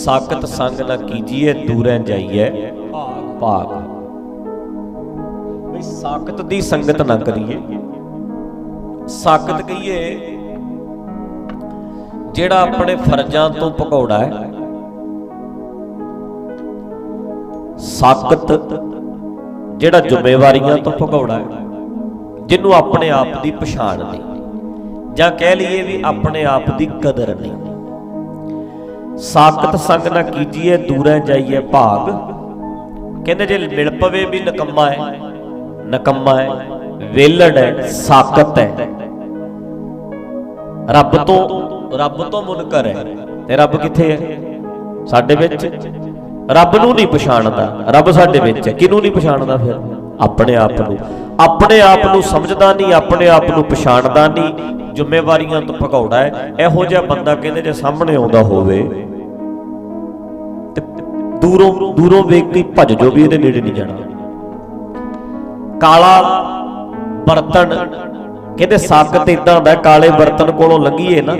ਸਾਕਤ ਸੰਗ ਨਾ ਕੀਜੀਏ, ਦੂਰੈ ਜਾਈਏ ਭਾਗ। ਬਈ ਸਾਕਤ ਦੀ ਸੰਗਤ ਨਾ ਕਰੀਏ। ਸਾਕਤ ਕਹੀਏ, ਜਿਹੜਾ ਆਪਣੇ ਫਰਜ਼ਾਂ ਤੋਂ ਭਗੌੜਾ ਹੈ। ਸਾਕਤ ਜਿਹੜਾ ਜ਼ਿੰਮੇਵਾਰੀਆਂ ਤੋਂ ਭਗੌੜਾ ਹੈ, ਜਿਹਨੂੰ ਆਪਣੇ ਆਪ ਦੀ ਪਛਾਣ ਨਹੀਂ। ਜਾਂ ਕਹਿ ਲਈਏ ਵੀ ਆਪਣੇ ਆਪ ਦੀ ਕਦਰ ਨਹੀਂ। ਸਾਕਤ ਸੰਗ ਨਾ ਕੀਜੀਏ, ਦੂਰੈ ਜਾਈਏ ਭਾਗ। ਕਹਿੰਦੇ ਜੇ ਮਿਲ ਪਵੇ ਵੀ ਨਕੰਮਾ ਹੈ ਨਕੰਮਾ ਹੈ ਵੇਲੜ ਹੈ ਸਾਕਤ ਹੈ। ਰੱਬ ਤੋਂ ਰੱਬ ਤੋਂ ਮੁਨਕਰ ਹੈ। ਤੇ ਰੱਬ ਕਿੱਥੇ ਹੈ? ਸਾਡੇ ਵਿੱਚ। ਰੱਬ ਨੂੰ ਨਹੀਂ ਪਛਾਣਦਾ, ਰੱਬ ਸਾਡੇ ਵਿੱਚ ਹੈ। ਕਿਹਨੂੰ ਨਹੀਂ ਪਛਾਣਦਾ ਫਿਰ? ਆਪਣੇ ਆਪ ਨੂੰ। ਆਪਣੇ ਆਪ ਨੂੰ ਸਮਝਦਾ ਨਹੀਂ, ਆਪਣੇ ਆਪ ਨੂੰ ਪਛਾਣਦਾ ਨਹੀਂ। ਜ਼ਿੰਮੇਵਾਰੀਆਂ ਤੋਂ ਭਗੌੜਾ ਹੈ। ਇਹੋ ਜਿਹਾ ਬੰਦਾ ਕਹਿੰਦੇ ਜੇ ਸਾਹਮਣੇ ਆਉਂਦਾ ਹੋਵੇ ਦੂਰੋਂ ਦੂਰੋਂ ਵੇਖ ਕੇ ਭੱਜ ਜੋ ਵੀ ਇਹਦੇ ਨੇੜੇ ਨਹੀਂ ਜਾਣਾ। ਕਾਲਾ ਬਰਤਨ, ਕਹਿੰਦੇ ਸਾਕਤ ਇਦਾਂ ਹੁੰਦਾ ਕਾਲੇ ਬਰਤਨ ਕੋਲੋਂ ਲੰਘੀਏ ਨਾ,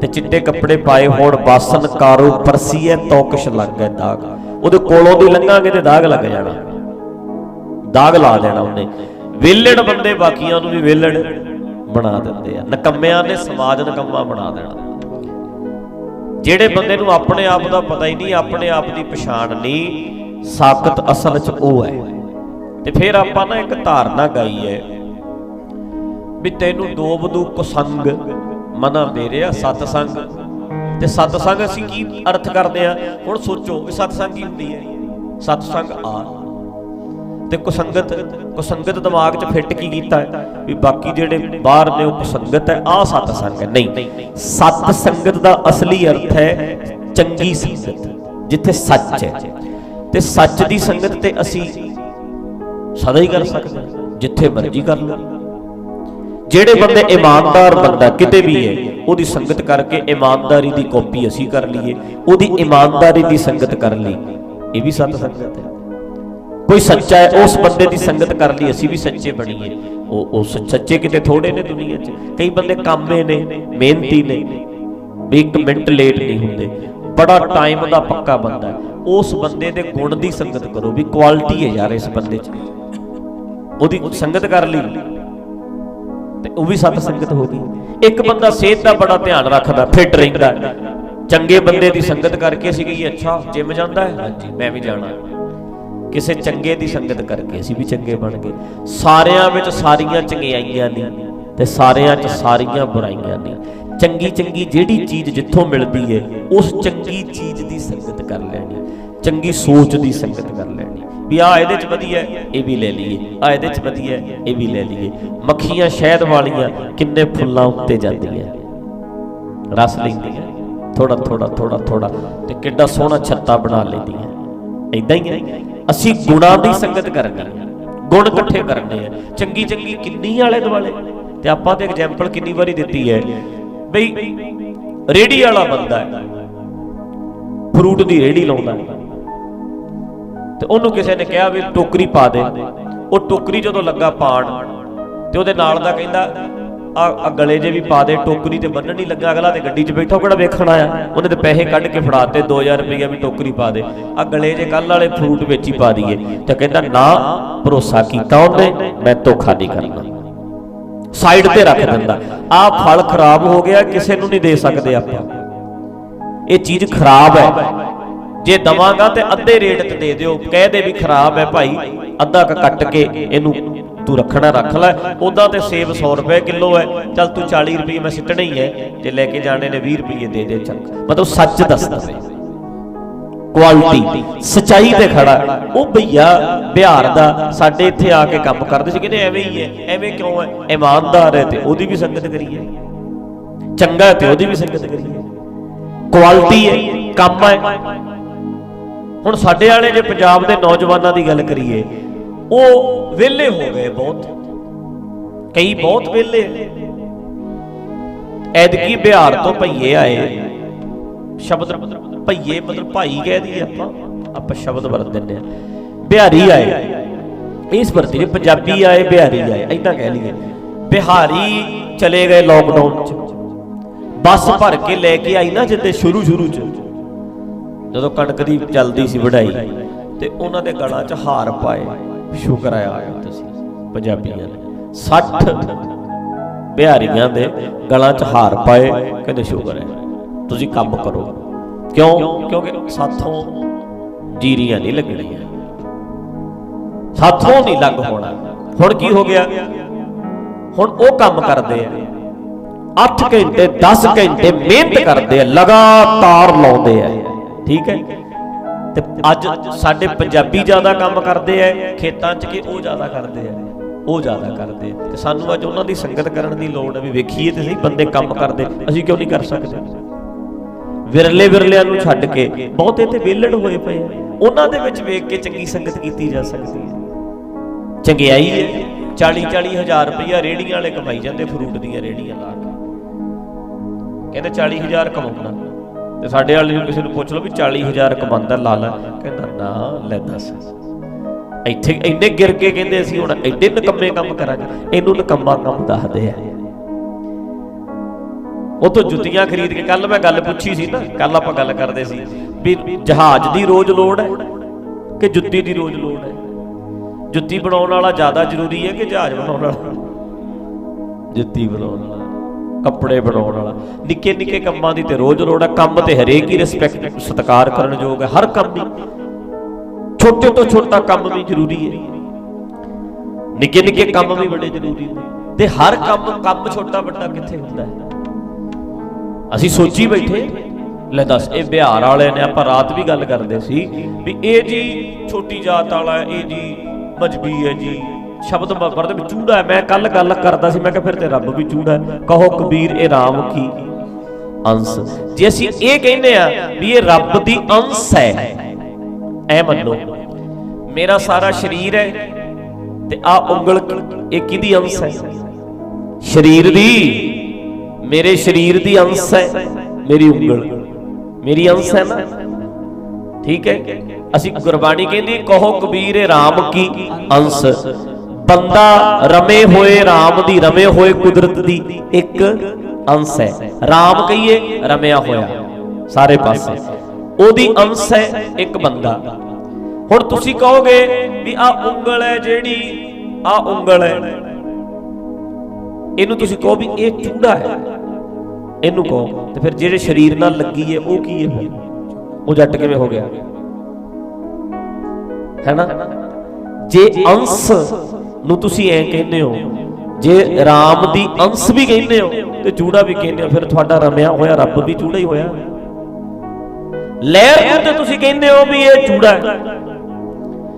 ਤੇ ਚਿੱਟੇ ਕੱਪੜੇ ਪਾਏ ਹੋਣ, ਬਾਸਨ, ਕਾਰੋ ਪਰਸੀਏ ਤੋਕਸ਼ ਲੱਗ ਗਏ ਦਾਗ। ਉਹਦੇ ਕੋਲੋਂ ਦੀ ਲੰਘਾਂਗੇ ਤੇ ਦਾਗ ਲੱਗ ਜਾਣਾ। ਦਾਗ ਲਾ ਦੇਣਾ ਉਹਨੇ। ਵੇਲੜ ਬੰਦੇ ਬਾਕੀਆਂ ਨੂੰ ਵੀ ਵੇਲਣ ਬਣਾ ਦਿੰਦੇ ਆ। ਨਕੰਮਿਆਂ ਨੇ ਸਮਾਜ ਨਕੰਮਾ ਬਣਾ ਦੇਣਾ। ਜਿਹੜੇ ਬੰਦੇ ਨੂੰ ਆਪਣੇ ਆਪ ਦਾ ਪਤਾ ਹੀ ਨਹੀਂ, ਆਪਣੇ ਆਪ ਦੀ ਪਛਾਣ ਨਹੀਂ ਸਾਕਤ ਅਸਲ 'ਚ ਉਹ ਹੈ। ਤੇ ਫਿਰ ਆਪਾਂ ਨਾ ਇੱਕ ਧਾਰਨਾ ਗਾਈ ਹੈ ਵੀ ਤੈਨੂੰ ਦੋ ਬਦੂ ਕੁਸੰਗ ਮਨਾ ਦੇ ਰਿਹਾ ਸਤ ਤੇ ਸਤਸੰਗ ਅਸੀਂ ਕੀ ਅਰਥ ਕਰਦੇ ਆ? ਹੁਣ ਸੋਚੋ ਵੀ ਸਤਸੰਗ ਕੀ ਹੁੰਦੀ ਹੈ? ਸਤ ਆ। ਤੇ ਕੁਸੰਗਤ ਕੁਸੰਗਤ ਦਿਮਾਗ 'ਚ ਫਿੱਟ ਕੀ ਕੀਤਾ ਹੈ? ਵੀ ਬਾਕੀ ਜਿਹੜੇ ਬਾਹਰ ਨੇ ਉਹ ਕੁਸੰਗਤ ਹੈ ਆ ਸਤ ਸੰਗ ਹੈ। ਨਹੀਂ, ਸਤ ਸੰਗਤ ਦਾ ਅਸਲੀ ਅਰਥ ਹੈ ਚੰਗੀ ਸੰਗਤ, ਜਿੱਥੇ ਸੱਚ ਹੈ। ਤੇ ਸੱਚ ਦੀ ਸੰਗਤ ਤੇ ਅਸੀਂ ਸਦਾ ਹੀ ਕਰ ਸਕਦੇ ਜਿੱਥੇ ਮਰਜ਼ੀ ਕਰ ਲਓ। ਜਿਹੜੇ ਬੰਦੇ ਇਮਾਨਦਾਰ ਬੰਦਾ ਕਿਤੇ ਵੀ ਹੈ, ਉਹਦੀ ਸੰਗਤ ਕਰਕੇ ਇਮਾਨਦਾਰੀ ਦੀ ਕਾਪੀ ਅਸੀਂ ਕਰ ਲਈਏ, ਉਹਦੀ ਇਮਾਨਦਾਰੀ ਦੀ ਸੰਗਤ ਕਰ ਲਈ, ਇਹ ਵੀ ਸਤ ਸੰਗਤ ਹੈ। ਕੋਈ ਸੱਚਾ ਹੈ, ਉਸ ਬੰਦੇ ਦੀ ਸੰਗਤ ਕਰ ਲਈ, ਅਸੀਂ ਵੀ ਸੱਚੇ ਬਣੀਏ। ਉਹ ਉਹ ਸੱਚੇ ਕਿਤੇ ਥੋੜੇ ਨੇ ਦੁਨੀਆ 'ਚ। ਕਈ ਬੰਦੇ ਕਾਮੇ ਨੇ, ਮਿਹਨਤੀ ਨੇ, ਵੀ ਇੱਕ ਮਿੰਟ ਲੇਟ ਨਹੀਂ ਹੁੰਦੇ। ਬੜਾ ਟਾਈਮ ਦਾ ਪੱਕਾ ਬੰਦਾ ਉਸ ਬੰਦੇ ਦੇ ਗੁਣ ਦੀ ਸੰਗਤ ਕਰੋ ਵੀ ਕੁਆਲਿਟੀ ਹੈ ਯਾਰ ਇਸ ਬੰਦੇ 'ਚ। ਉਹਦੀ ਸੰਗਤ ਕਰ ਲਈ। ਤੇ ਉਹ ਵੀ ਸਤ ਸੰਗਤ ਹੋ ਗਈ। ਇੱਕ ਬੰਦਾ ਸਿਹਤ ਦਾ ਬੜਾ ਧਿਆਨ ਰੱਖਦਾ ਫਿੱਟ ਰਹਿੰਦਾ। ਚੰਗੇ ਬੰਦੇ ਦੀ ਸੰਗਤ ਕਰਕੇ ਅਸੀਂ ਕਹੀਏ, ਅੱਛਾ ਜਿਮ ਜਾਂਦਾ ਹੈ? ਹਾਂਜੀ, ਮੈਂ ਵੀ ਜਾਣਾ। ਕਿਸੇ ਚੰਗੇ ਦੀ ਸੰਗਤ ਕਰਕੇ ਅਸੀਂ ਵੀ ਚੰਗੇ ਬਣ ਗਏ। ਸਾਰਿਆਂ ਵਿੱਚ ਸਾਰੀਆਂ ਚੰਗਿਆਈਆਂ ਨੇ ਤੇ ਸਾਰਿਆਂ 'ਚ ਸਾਰੀਆਂ ਬੁਰਾਈਆਂ ਨੇ ਚੰਗੀ ਚੰਗੀ ਜਿਹੜੀ ਚੀਜ਼ ਜਿੱਥੋਂ ਮਿਲਦੀ ਹੈ ਉਸ ਚੰਗੀ ਚੀਜ਼ ਦੀ ਸੰਗਤ ਕਰ ਲੈਣੀ। ਚੰਗੀ ਸੋਚ ਦੀ ਸੰਗਤ ਕਰ ਲੈਣੀ। ਵੀ ਆ ਇਹਦੇ 'ਚ ਵਧੀਆ ਇਹ ਵੀ ਲੈ ਲਈਏ। ਆ ਇਹਦੇ 'ਚ ਵਧੀਆ ਇਹ ਵੀ ਲੈ ਲਈਏ। ਮੱਖੀਆਂ ਸ਼ਹਿਦ ਵਾਲੀਆਂ ਕਿੰਨੇ ਫੁੱਲਾਂ ਉੱਤੇ ਜਾਂਦੀਆਂ। ਰਸ ਲੈਂਦੀਆਂ। ਥੋੜਾ ਥੋੜਾ ਥੋੜਾ ਥੋੜਾ ਤੇ ਕਿੱਡਾ ਸੋਹਣਾ ਛੱਤਾ ਬਣਾ ਲੈਂਦੀਆਂ। ਇਦਾਂ ਹੀ ਹੈ ਅਸੀਂ ਗੁਣਾਂ ਦੀ ਸੰਗਤ ਕਰਨੀ ਗੁਣ ਇਕੱਠੇ ਕਰਨੇ ਆ ਚੰਗੀ ਚੰਗੀ ਕਿੰਨੀ ਆਲੇ ਦੁਆਲੇ? ਤੇ ਆਪਾਂ ਤੇ ਐਗਜ਼ਾਮਪਲ ਕਿੰਨੀ ਵਾਰੀ ਦਿੱਤੀ ਹੈ ਬਈ ਰੇੜੀ ਵਾਲਾ ਬੰਦਾ ਹੈ ਫਰੂਟ ਦੀ ਰੇੜੀ ਲਾਉਂਦਾ ਤੇ ਉਹਨੂੰ ਕਿਸੇ ਨੇ ਕਿਹਾ ਵੀ ਟੋਕਰੀ ਪਾ ਦੇ। ਉਹ ਟੋਕਰੀ ਜਦੋਂ ਲੱਗਾ ਪਾਣ, ਤੇ ਉਹਦੇ ਨਾਲ ਦਾ ਕਹਿੰਦਾ ਆ ਗਲੇ ਜੇ ਵੀ ਪਾ ਦੇ, ਟੋਕਰੀ ਤੇ ਬੰਨਣ ਨਹੀਂ ਲੱਗਾ, ਅਗਲਾ ਤੇ ਗੱਡੀ 'ਚ ਬੈਠਾ ਕਿਹੜਾ ਵੇਖਣ ਆਇਆ? ਉਹਨੇ ਤੇ ਪੈਸੇ ਕੱਢ ਕੇ ਫੜਾਤੇ 2000 ਰੁਪਏ ਵੀ ਟੋਕਰੀ ਪਾ ਦੇ। ਆ ਗਲੇ ਜੇ ਕੱਲ ਵਾਲੇ ਫਰੂਟ ਵਿੱਚ ਹੀ ਪਾ ਦਈਏ। ਤੇ ਕਹਿੰਦਾ, ਨਾ, ਭਰੋਸਾ ਕੀਤਾ ਉਹਨੇ, ਮੈਂ ਧੋਖਾ ਨਹੀਂ ਕਰਨਾ। ਸਾਈਡ ਤੇ ਰੱਖ ਦਿੰਦਾ। ਆ ਫਲ ਖਰਾਬ ਹੋ ਗਿਆ, ਕਿਸੇ ਨੂੰ ਨਹੀਂ ਦੇ ਸਕਦੇ ਆਪਾਂ। ਇਹ ਚੀਜ਼ ਖਰਾਬ ਹੈ। ਜੇ ਦਵਾਂਗਾ ਤੇ ਅੱਧੇ ਰੇਟ ਤੇ ਦੇ ਦਿਓ, ਕਹਿ ਦੇ ਵੀ ਖਰਾਬ ਹੈ ਭਾਈ, ਅੱਧਾ ਕੱਟ ਕੇ ਇਹਨੂੰ ਤੂੰ ਰੱਖਣਾ ਰੱਖ ਲੈ। ਉਹਦਾ ਤੇ ਸੇਬ 100 ਰੁਪਏ ਕਿਲੋ ਹੈ। ਚੱਲ ਤੂੰ 40 ਰੁਪਏ ਮੈਂ ਸਿੱਟਣੇ ਹੀ ਹੈ। ਜੇ ਲੈ ਕੇ ਜਾਣੇ ਨੇ 20 ਰੁਪਏ ਦੇ ਦੇ ਚੱਲ ਮਤਲਬ ਸੱਚ ਦੱਸਦਾ ਹੈ ਕੁਆਲਿਟੀ ਸਚਾਈ ਤੇ ਖੜਾ। ਉਹ ਭਈਆ ਬਿਹਾਰ ਦਾ ਸਾਡੇ ਇੱਥੇ ਆ ਕੇ ਕੰਮ ਕਰਦੇ ਸੀ। ਕਹਿੰਦੇ ਐਵੇਂ ਹੀ ਹੈ। ਐਵੇਂ ਕਿਉਂ ਹੈ? ਇਮਾਨਦਾਰ ਹੈ ਤੇ ਉਹਦੀ ਵੀ ਸੰਗਤ ਕਰੀਏ ਚੰਗਾ ਤੇ ਉਹਦੀ ਵੀ ਸੰਗਤ ਕਰੀਏ ਕੁਆਲਿਟੀ ਹੈ। ਕੰਮ ਹੈ। ਹੁਣ ਸਾਡੇ ਵਾਲੇ ਜੇ ਪੰਜਾਬ ਦੇ ਨੌਜਵਾਨਾਂ ਦੀ ਗੱਲ ਕਰੀਏ ਉਹ ਵਿਹਲੇ ਹੋ ਗਏ ਬਹੁਤ। ਕਈ ਬਹੁਤ ਵਿਹਲੇ। ਐਦਕੀ ਬਿਹਾਰ ਤੋਂ ਭਈਏ ਆਏ। ਸ਼ਬਦ ਭਈਏ ਮਤਲਬ ਭਾਈ ਕਹਿ ਦਈਏ ਆਪਾਂ। ਆਪਾਂ ਸ਼ਬਦ ਵਰਤ ਦਿੰਦੇ ਆ ਬਿਹਾਰੀ ਆਏ। ਇਸ ਵਰਤੀ ਨੇ ਪੰਜਾਬੀ ਆਏ, ਬਿਹਾਰੀ ਆਏ। ਐਦਾਂ ਕਹਿ ਲਈਏ। ਬਿਹਾਰੀ ਚਲੇ ਗਏ ਲੋਕਡਾਊਨ ਚ। ਬੱਸ ਭਰ ਕੇ ਲੈ ਕੇ ਆਈ ਨਾ ਜਿੱਦੇ ਸ਼ੁਰੂ ਸ਼ੁਰੂ ਚ। ਜਦੋਂ ਕਣਕ ਦੀ ਚੱਲਦੀ ਸੀ ਵਢਾਈ, ਤੇ ਉਹਨਾਂ ਦੇ ਗਲਾਂ 'ਚ ਹਾਰ ਪਾਏ। ਸ਼ੁਕਰ ਆਇਆ ਆਇਆ ਤੁਸੀਂ ਪੰਜਾਬੀਆਂ ਨੇ 60 ਬਿਹਾਰੀਆਂ ਦੇ ਗਲਾਂ 'ਚ ਹਾਰ ਪਾਏ, ਕਹਿੰਦੇ ਸ਼ੁਕਰ ਹੈ। ਤੁਸੀਂ ਕੰਮ ਕਰੋ। ਕਿਉਂ? ਕਿਉਂਕਿ ਸਾਥੋਂ ਜੀਰੀਆਂ ਨਹੀਂ ਲੱਗਣੀਆਂ। ਸਾਥੋਂ ਨਹੀਂ ਲੱਗ ਹੋਣਾ। ਹੁਣ ਕੀ ਹੋ ਗਿਆ? ਹੁਣ ਉਹ ਕੰਮ ਕਰਦੇ ਆ। 8 ਘੰਟੇ 10 ਘੰਟੇ ਮਿਹਨਤ ਕਰਦੇ ਆ, ਲਗਾਤਾਰ ਲਾਉਂਦੇ ਆ। ਠੀਕ ਹੈ? ਤੇ ਅੱਜ ਸਾਡੇ ਪੰਜਾਬੀ ਜ਼ਿਆਦਾ ਕੰਮ ਕਰਦੇ ਆ ਖੇਤਾਂ 'ਚ ਕਿ ਉਹ ਜ਼ਿਆਦਾ ਕਰਦੇ ਆ ਉਹ ਜ਼ਿਆਦਾ ਕਰਦੇ ਤੇ ਸਾਨੂੰ ਅੱਜ ਉਹਨਾਂ ਦੀ ਸੰਗਤ ਕਰਨ ਦੀ ਲੋੜ ਹੈ ਵੀ ਵੇਖੀਏ ਤੇ ਸਹੀ ਬੰਦੇ ਕੰਮ ਕਰਦੇ। ਅਸੀਂ ਕਿਉਂ ਨਹੀਂ ਕਰ ਸਕਦੇ? ਵਿਰਲੇ ਵਿਰਲਿਆਂ ਨੂੰ ਛੱਡ ਕੇ ਬਹੁਤੇ ਤੇ ਵੇਲੜ ਹੋਏ ਪਏ ਉਹਨਾਂ ਦੇ ਵਿੱਚ ਵੇਖ ਕੇ ਚੰਗੀ ਸੰਗਤ ਕੀਤੀ ਜਾ ਸਕਦੀ ਹੈ ਚੰਗਿਆਈ ਹੈ 40 40 ਹਜ਼ਾਰ ਰੁਪਇਆ ਰੇੜੀਆਂ ਵਾਲੇ ਕਮਾਈ ਜਾਂਦੇ, ਫਰੂਟ ਦੀਆਂ ਰੇੜੀਆਂ ਲਾ ਕੇ। ਕਹਿੰਦੇ 40 ਹਜ਼ਾਰ ਕਮਾਉਣਾ। ਤੇ ਸਾਡੇ ਵਾਲੇ ਨੂੰ ਕਿਸੇ ਨੂੰ ਪੁੱਛ ਲਓ ਵੀ 40 ਹਜ਼ਾਰ ਕਮਾਉਂਦਾ ਲਾ ਕਹਿੰਦਾ, ਨਾ, ਲੈ ਦੱਸ। ਇੱਥੇ ਇੰਨੇ ਗਿਰ ਕੇ ਕਹਿੰਦੇ ਅਸੀਂ ਹੁਣ ਐਡੇ ਨਕੰਮੇ ਕੰਮ ਕਰਾਂਗੇ। ਇਹਨੂੰ ਨਕੰਮਾ ਕੰਮ ਦੱਸਦੇ ਆ। ਉਹ ਤੋਂ ਜੁੱਤੀਆਂ ਖਰੀਦ ਕੇ ਕੱਲ ਮੈਂ ਗੱਲ ਪੁੱਛੀ ਸੀ ਨਾ ਕੱਲ ਆਪਾਂ ਗੱਲ ਕਰਦੇ ਸੀ ਵੀ ਜਹਾਜ਼ ਦੀ ਰੋਜ਼ ਲੋੜ ਹੈ ਕਿ ਜੁੱਤੀ ਦੀ ਰੋਜ਼ ਲੋੜ ਹੈ? ਜੁੱਤੀ ਬਣਾਉਣ ਵਾਲਾ ਜ਼ਿਆਦਾ ਜ਼ਰੂਰੀ ਹੈ ਕਿ ਜਹਾਜ਼ ਬਣਾਉਣ ਵਾਲਾ? ਜੁੱਤੀ ਬਣਾਉਣ ਵਾਲਾ। ਕੱਪੜੇ ਬਣਾਉਣ ਵਾਲਾ। ਨਿੱਕੇ ਨਿੱਕੇ ਕੰਮਾਂ ਦੀ ਤੇ ਰੋਜ਼ ਲੋੜ ਹੈ ਕੰਮ ਤੇ ਹਰੇਕ ਹੀ ਰਿਸਪੈਕਟ ਸਤਿਕਾਰ ਕਰਨ ਯੋਗ ਹੈ, ਹਰ ਕੰਮ ਦੀ। ਛੋਟੇ ਤੋਂ ਛੋਟਾ ਕੰਮ ਵੀ ਜ਼ਰੂਰੀ ਹੈ। ਨਿੱਕੇ ਨਿੱਕੇ ਕੰਮ ਵੀ ਬੜੇ ਜ਼ਰੂਰੀ ਨੇ। ਤੇ ਹਰ ਕੰਮ ਕੰਮ ਛੋਟਾ ਵੱਡਾ ਕਿੱਥੇ ਹੁੰਦਾ ਹੈ? ਅਸੀਂ ਸੋਚੀ ਬੈਠੇ। ਲੈ ਦੱਸ, ਇਹ ਬਿਹਾਰ ਵਾਲੇ ਨੇ ਆਪਾਂ ਰਾਤ ਵੀ ਗੱਲ ਕਰਦੇ ਸੀ ਵੀ ਇਹ ਜੀ ਛੋਟੀ ਜਾਤ ਵਾਲਾ, ਇਹ ਜੀ ਮਜਬੀ ਹੈ ਜੀ। ਸ਼ਬਦ ਵਰਦੇ ਵਿੱਚ ਚੂੜਾ ਮੈਂ ਕੱਲ ਗੱਲ ਕਰਦਾ ਸੀ, ਮੈਂ ਕਿਹਾ ਫਿਰ ਤੇ ਰੱਬ ਵੀ ਚੂੜਾ ਕਹੋ ਕਬੀਰ, ਇਹ ਰਾਮ ਕੀ? ਅੰਸ਼। ਜੇ ਅਸੀਂ ਇਹ ਕਹਿੰਦੇ ਆ ਵੀ ਇਹ ਰੱਬ ਦੀ ਅੰਸ਼ ਹੈ, ਐ ਮੰਨੋ, ਮੇਰਾ ਸਾਰਾ ਸਰੀਰ ਹੈ ਤੇ ਆ ਉਂਗਲ ਇਹ ਕਿਹਦੀ ਅੰਸ਼ ਹੈ? ਸਰੀਰ ਦੀ, ਮੇਰੇ ਸਰੀਰ ਦੀ ਅੰਸ਼ ਹੈ, ਮੇਰੀ ਉਂਗਲ। ਮੇਰੀ ਅੰਸ਼ ਹੈ ਨਾ? ਠੀਕ ਹੈ? ਅਸੀਂ ਗੁਰਬਾਣੀ ਕਹਿੰਦੀ ਕਹੋ ਕਬੀਰ, ਇਹ RAM ਕੀ? ਅੰਸ਼। ਬੰਦਾ ਰਮੇ ਹੋਏ RAM ਦੀ ਰਮੇ ਹੋਏ ਕੁਦਰਤ ਦੀ ਇੱਕ ਅੰਸ਼ ਹੈ। RAM ਕਹੀਏ, ਰਮਿਆ ਹੋਇਆ। ਸਾਰੇ ਪਾਸੇ। ਉਹਦੀ ਅੰਸ਼ ਹੈ ਇੱਕ ਬੰਦਾ। ਹੁਣ ਤੁਸੀਂ ਕਹੋਗੇ ਵੀ ਆ ਉਂਗਲ ਹੈ ਜਿਹੜੀ ਆ ਉਂਗਲ ਹੈ। ਇਹਨੂੰ ਤੁਸੀਂ ਕਹੋ ਵੀ ਇਹ ਚੂੜਾ ਹੈ। ਇਹਨੂੰ ਕਹੋ। ਤੇ ਫਿਰ ਜਿਹੜੇ ਸਰੀਰ ਨਾਲ ਲੱਗੀ ਹੈ, ਉਹ ਕੀ ਹੈ? ਉਹ ਜੱਟ ਕਿਵੇਂ ਹੋ ਗਿਆ? ਹੈਨਾ ਜੇ ਅੰਸ਼ ਨੂੰ ਤੁਸੀਂ ਐ ਕਹਿੰਦੇ ਹੋ, ਜੇ ਰਾਮ ਦੀ ਅੰਸ਼ ਵੀ ਕਹਿੰਦੇ ਹੋ, ਤੇ ਚੂੜਾ ਵੀ ਕਹਿੰਦੇ ਹੋ, ਫਿਰ ਤੁਹਾਡਾ ਰਮਿਆ ਹੋਇਆ ਰੱਬ ਵੀ ਚੂੜਾ ਹੀ ਹੋਇਆ। ਲਹਿਰ ਨੂੰ ਤੇ ਤੁਸੀਂ ਕਹਿੰਦੇ ਹੋ ਵੀ ਇਹ ਚੂੜਾ ਹੈ।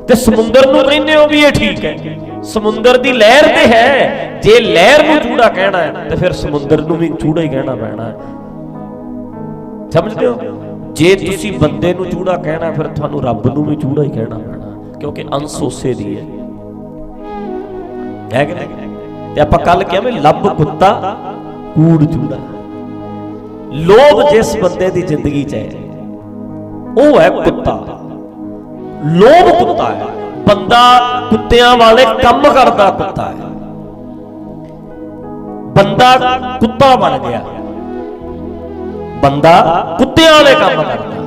ਤੇ ਸਮੁੰਦਰ ਨੂੰ ਕਹਿੰਦੇ ਹੋ ਵੀ ਇਹ ਠੀਕ ਹੈ। ਸਮੁੰਦਰ ਦੀ ਲਹਿਰ ਤੇ ਹੈ, ਜੇ ਲਹਿਰ ਨੂੰ ਚੂੜਾ ਕਹਿਣਾ ਹੈ, ਤੇ ਫਿਰ ਸਮੁੰਦਰ ਨੂੰ ਵੀ ਚੂੜਾ ਹੀ ਕਹਿਣਾ ਪੈਣਾ ਹੈ। ਸਮਝਦੇ ਹੋ? ਜੇ ਤੁਸੀਂ ਬੰਦੇ ਨੂੰ ਚੂੜਾ ਕਹਿਣਾ ਫਿਰ ਤੁਹਾਨੂੰ ਰੱਬ ਨੂੰ ਵੀ ਚੂੜਾ ਹੀ ਕਹਿਣਾ ਪੈਣਾ ਕਿਉਂਕਿ ਅੰਸ਼ ਉਸੇ ਦੀ ਹੈ। ਹੈ ਕਿ ਨਹੀਂ? ਤੇ ਆਪਾਂ ਕੱਲ ਕਿਹਾ ਵੀ ਲੱਭ ਕੁੱਤਾ, ਕੂੜ ਚੂੜਾ। ਲੋਭ ਜਿਸ ਬੰਦੇ ਦੀ ਜ਼ਿੰਦਗੀ 'ਚ ਹੈ, ਉਹ ਹੈ ਕੁੱਤਾ। ਲੋਭ ਕੁੱਤਾ ਹੈ। ਬੰਦਾ ਕੁੱਤਿਆਂ ਵਾਲੇ ਕੰਮ ਕਰਦਾ ਕੁੱਤਾ ਹੈ। ਬੰਦਾ ਕੁੱਤਾ ਬਣ ਗਿਆ। ਬੰਦਾ ਕੁੱਤਿਆਂ ਵਾਲੇ ਕੰਮ ਕਰਦਾ।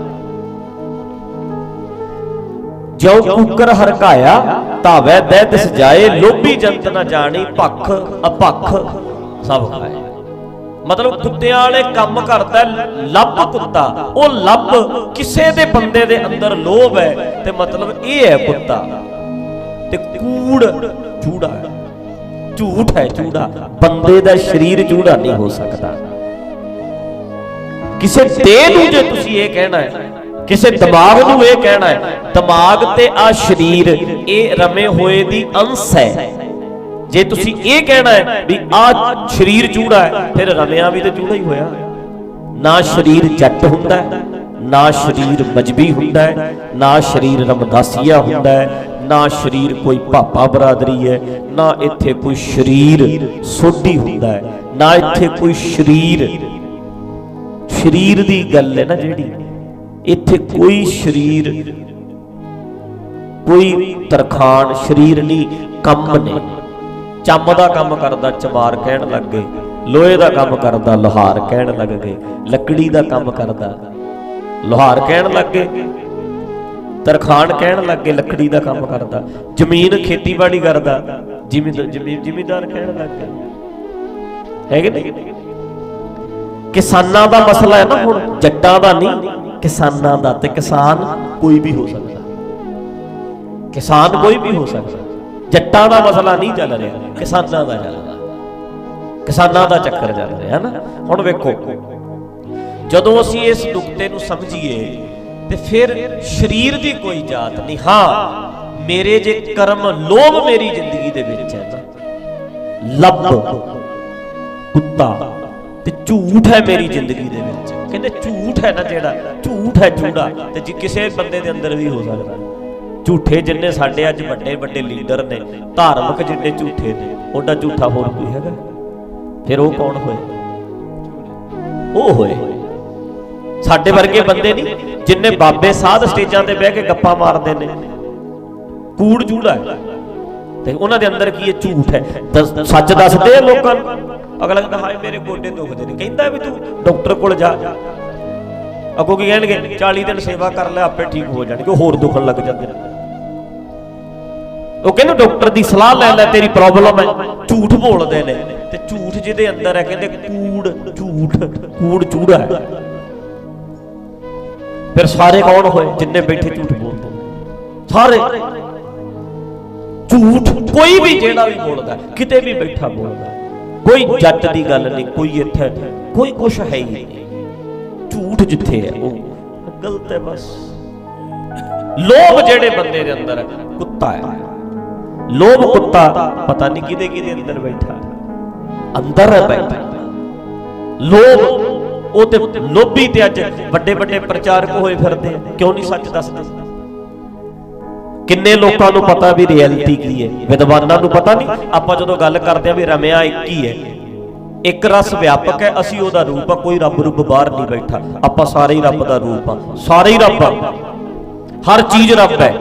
ਜੋ ਕੁੱਕਰ ਹਰਕਾਇਆ, ਧਾਵੈ ਦੈ ਦਿਸ ਜਾਏ, ਲੋਭੀ ਜੰਤ ਨਾ ਜਾਣੀ, ਭਖ ਅਪਖ। ਸਭ ਖਾਏ ਮਤਲਬ ਕੁੱਤਿਆਂ ਵਾਲੇ ਕੰਮ ਕਰਦਾ ਲੱਭ ਕੁੱਤਾ। ਉਹ ਲੱਭ ਕਿਸੇ ਦੇ ਬੰਦੇ ਦੇ ਅੰਦਰ ਲੋਭ ਹੈ, ਤੇ ਮਤਲਬ ਇਹ ਹੈ ਕੁੱਤਾ। ਤੇ ਕੂੜ ਚੂੜਾ ਝੂਠ ਹੈ ਚੂੜਾ। ਬੰਦੇ ਦਾ ਸਰੀਰ ਚੂੜਾ ਨਹੀਂ ਹੋ ਸਕਦਾ। ਕਿਸੇ ਦੇਹ ਨੂੰ ਜੇ ਤੁਸੀਂ ਇਹ ਕਹਿਣਾ ਹੈ ਕਿਸੇ ਦਿਮਾਗ ਨੂੰ ਇਹ ਕਹਿਣਾ ਹੈ, ਦਿਮਾਗ ਤੇ ਆ ਸਰੀਰ, ਇਹ ਰਮੇ ਹੋਏ ਦੀ ਅੰਸ਼ ਹੈ। ਜੇ ਤੁਸੀਂ ਇਹ ਕਹਿਣਾ ਹੈ ਵੀ ਆ ਸਰੀਰ ਚੂੜਾ ਹੈ, ਫਿਰ ਰਮਿਆ ਵੀ ਤੇ ਚੂੜਾ ਹੀ ਹੋਇਆ। ਨਾ ਸਰੀਰ ਜੱਟ ਹੁੰਦਾ ਹੈ, ਨਾ ਸਰੀਰ ਮਜਬੀ ਹੁੰਦਾ ਹੈ, ਨਾ ਸਰੀਰ ਰਮਦਾਸੀਆ ਹੁੰਦਾ ਹੈ, ਨਾ ਸਰੀਰ ਕੋਈ ਭਾਪਾ ਬਰਾਦਰੀ ਹੈ, ਨਾ ਇੱਥੇ ਕੋਈ ਸਰੀਰ ਸੋਢੀ ਹੁੰਦਾ ਹੈ, ਨਾ ਇੱਥੇ ਕੋਈ ਸਰੀਰ। ਸਰੀਰ ਦੀ ਗੱਲ ਹੈ ਨਾ ਜਿਹੜੀ। ਇੱਥੇ ਕੋਈ ਸਰੀਰ, ਕੋਈ ਤਰਖਾਨ ਸਰੀਰ ਨਹੀਂ, ਕੰਮ ਨੇ। ਚੰਮ ਦਾ ਕੰਮ ਕਰਦਾ ਚਮਾਰ ਕਹਿਣ ਲੱਗ ਗਏ। ਲੋਹੇ ਦਾ ਕੰਮ ਕਰਦਾ, ਲੋਹਾਰ ਕਹਿਣ ਲੱਗ ਗਏ। ਲੱਕੜੀ ਦਾ ਕੰਮ ਕਰਦਾ, ਲੋਹਾਰ ਕਹਿਣ ਲੱਗ ਗਏ। ਤਰਖਾਨ ਕਹਿਣ ਲੱਗ ਗਏ, ਲੱਕੜੀ ਦਾ ਕੰਮ ਕਰਦਾ। ਜ਼ਮੀਨ ਖੇਤੀਬਾੜੀ ਕਰਦਾ ਜ਼ਿਮੀਂਦਾਰ ਜਿਮੀਦਾਰ ਕਹਿਣ ਲੱਗ ਲੱਗੇ ਹੈਗੇ ਨਹੀਂ ਕਿਸਾਨਾਂ ਦਾ ਮਸਲਾ ਹੈ ਨਾ ਹੁਣ, ਜੱਟਾਂ ਦਾ ਨਹੀਂ। ਕਿਸਾਨਾਂ ਦਾ ਤੇ ਕਿਸਾਨ ਕੋਈ ਵੀ ਹੋ ਸਕਦਾ। ਕਿਸਾਨ ਕੋਈ ਵੀ ਹੋ ਸਕਦਾ। ਜੱਟਾਂ ਦਾ ਮਸਲਾ ਨਹੀਂ ਚੱਲ ਰਿਹਾ, ਕਿਸਾਨਾਂ ਦਾ ਚੱਲਦਾ ਕਿਸਾਨਾਂ ਦਾ ਚੱਕਰ ਚੱਲ ਰਿਹਾ ਹੈ ਨਾ। ਹੁਣ ਵੇਖੋ, ਜਦੋਂ ਅਸੀਂ ਇਸ ਨੁਕਤੇ ਨੂੰ ਸਮਝੀਏ, ਤੇ ਫਿਰ ਸਰੀਰ ਦੀ ਕੋਈ ਜਾਤ ਨਹੀਂ। ਹਾਂ, ਮੇਰੇ ਜੇ ਕਰਮ ਲੋਭ ਮੇਰੀ ਜ਼ਿੰਦਗੀ ਦੇ ਵਿੱਚ ਹੈ ਲੱਭ, ਕੁੱਤਾ, ਤੇ ਝੂਠ ਹੈ ਮੇਰੀ ਜ਼ਿੰਦਗੀ ਦੇ ਵਿੱਚ। ਕਹਿੰਦੇ ਝੂਠ ਹੈ ਨਾ ਜਿਹੜਾ, ਝੂਠ ਹੈ ਝੂੜਾ, ਤੇ ਜੇ ਕਿਸੇ ਬੰਦੇ ਦੇ ਅੰਦਰ ਵੀ ਹੋ ਸਕਦਾ। ਝੂਠੇ ਜਿੰਨੇ ਸਾਡੇ ਅੱਜ ਵੱਡੇ ਵੱਡੇ ਲੀਡਰ ਨੇ, ਧਾਰਮਿਕ ਜਿੰਨੇ ਝੂਠੇ ਨੇ, ਉਹਦਾ ਝੂਠਾ ਹੋਰ ਕੋਈ ਹੈਗਾ? ਫਿਰ ਉਹ ਕੌਣ ਹੋਏ? ਉਹ ਹੋਏ। ਸਾਡੇ ਵਰਗੇ ਬੰਦੇ ਨਹੀਂ, ਜਿੰਨੇ ਬਾਬੇ ਸਾਧ ਸਟੇਜਾਂ ਤੇ ਬਹਿ ਕੇ ਗੱਪਾਂ ਮਾਰਦੇ ਨੇ। ਕੂੜ ਜੂੜਾ ਤੇ ਉਹਨਾਂ ਦੇ ਅੰਦਰ ਕੀ ਇਹ ਝੂਠ ਹੈ? ਤਾਂ ਸੱਚ ਦੱਸਦੇ ਆ ਲੋਕਾਂ ਨੂੰ? ਅਗਲਾ ਕਹਿੰਦਾ, ਹਾਏ, ਮੇਰੇ ਗੋਡੇ ਦੁਖਦੇ ਨੇ। ਕਹਿੰਦਾ ਵੀ ਤੂੰ ਡਾਕਟਰ ਕੋਲ ਜਾ। ਅੱਗੋਂ ਕੀ ਕਹਿਣਗੇ? 40 ਦਿਨ ਸੇਵਾ ਕਰ ਲੈ, ਆਪੇ ਠੀਕ ਹੋ ਜਾਣਗੇ। ਹੋਰ ਦੁਖਣ ਲੱਗ ਜਾਂਦੇ ਨੇ। ਉਹ ਕਹਿੰਦੇ, ਡਾਕਟਰ ਦੀ ਸਲਾਹ ਲੈ ਲੈ, ਤੇਰੀ ਪ੍ਰੋਬਲਮ ਹੈ। ਝੂਠ ਬੋਲਦੇ ਨੇ। ਤੇ ਝੂਠ ਜਿਹਦੇ ਅੰਦਰ ਹੈ, ਕਹਿੰਦੇ, ਕੂੜ, ਝੂਠ, ਕੂੜ ਚੂੜਾ ਹੈ। ਫਿਰ ਸਾਰੇ ਕੌਣ ਹੋਏ? ਜਿੰਨੇ ਬੈਠੇ ਝੂਠ ਬੋਲਦੇ ਸਾਰੇ। ਝੂਠ ਕੋਈ ਵੀ ਜਿਹੜਾ ਵੀ ਬੋਲਦਾ, ਕਿਤੇ ਵੀ ਬੈਠਾ ਬੋਲਦਾ। ਕੋਈ ਜੱਟ ਦੀ ਗੱਲ ਨਹੀਂ, ਕੋਈ ਇੱਥੇ ਕੋਈ ਕੁਛ ਹੈ ਹੀ ਨਹੀਂ। ਝੂਠ ਜਿੱਥੇ ਹੈ ਉਹ, ਗਲਤ ਹੈ ਬਸ। ਲੋਭ ਜਿਹੜੇ ਬੰਦੇ ਦੇ ਅੰਦਰ ਕੁੱਤਾ ਹੈ। ਲੋਭ ਕੁੱਤਾ ਪਤਾ ਨਹੀਂ ਕਿਹਦੇ ਕਿਹਦੇ ਅੰਦਰ ਬੈਠਾ। ਅੰਦਰ ਹੈ ਬੈਠਾ। ਲੋਭ, ਉਹ ਤੇ ਲੋਭੀ ਤੇ ਅੱਜ ਵੱਡੇ ਵੱਡੇ ਪ੍ਰਚਾਰਕ ਹੋਏ ਫਿਰਦੇ ਕਿਉਂ ਨਹੀਂ ਸੱਚ ਦੱਸਦੇ? ਕਿੰਨੇ ਲੋਕਾਂ ਨੂੰ ਪਤਾ ਵੀ ਰਿਐਲਿਟੀ ਕੀ ਹੈ? ਵਿਦਵਾਨਾਂ ਨੂੰ ਪਤਾ ਨਹੀਂ? ਆਪਾਂ ਜਦੋਂ ਗੱਲ ਕਰਦੇ ਆ ਵੀ ਰਮਿਆ ਇੱਕ ਹੀ ਹੈ। ਇੱਕ ਰਸ ਵਿਆਪਕ ਹੈ, ਅਸੀਂ ਉਹਦਾ ਰੂਪ ਆ, ਕੋਈ ਰੱਬ ਰੂਪ ਬਾਹਰ ਨਹੀਂ ਬੈਠਾ। ਆਪਾਂ ਸਾਰੇ ਹੀ ਰੱਬ ਦਾ ਰੂਪ ਆ, ਸਾਰੇ ਹੀ ਰੱਬ ਆ। ਹਰ ਚੀਜ਼ ਰੱਬ ਹੈ।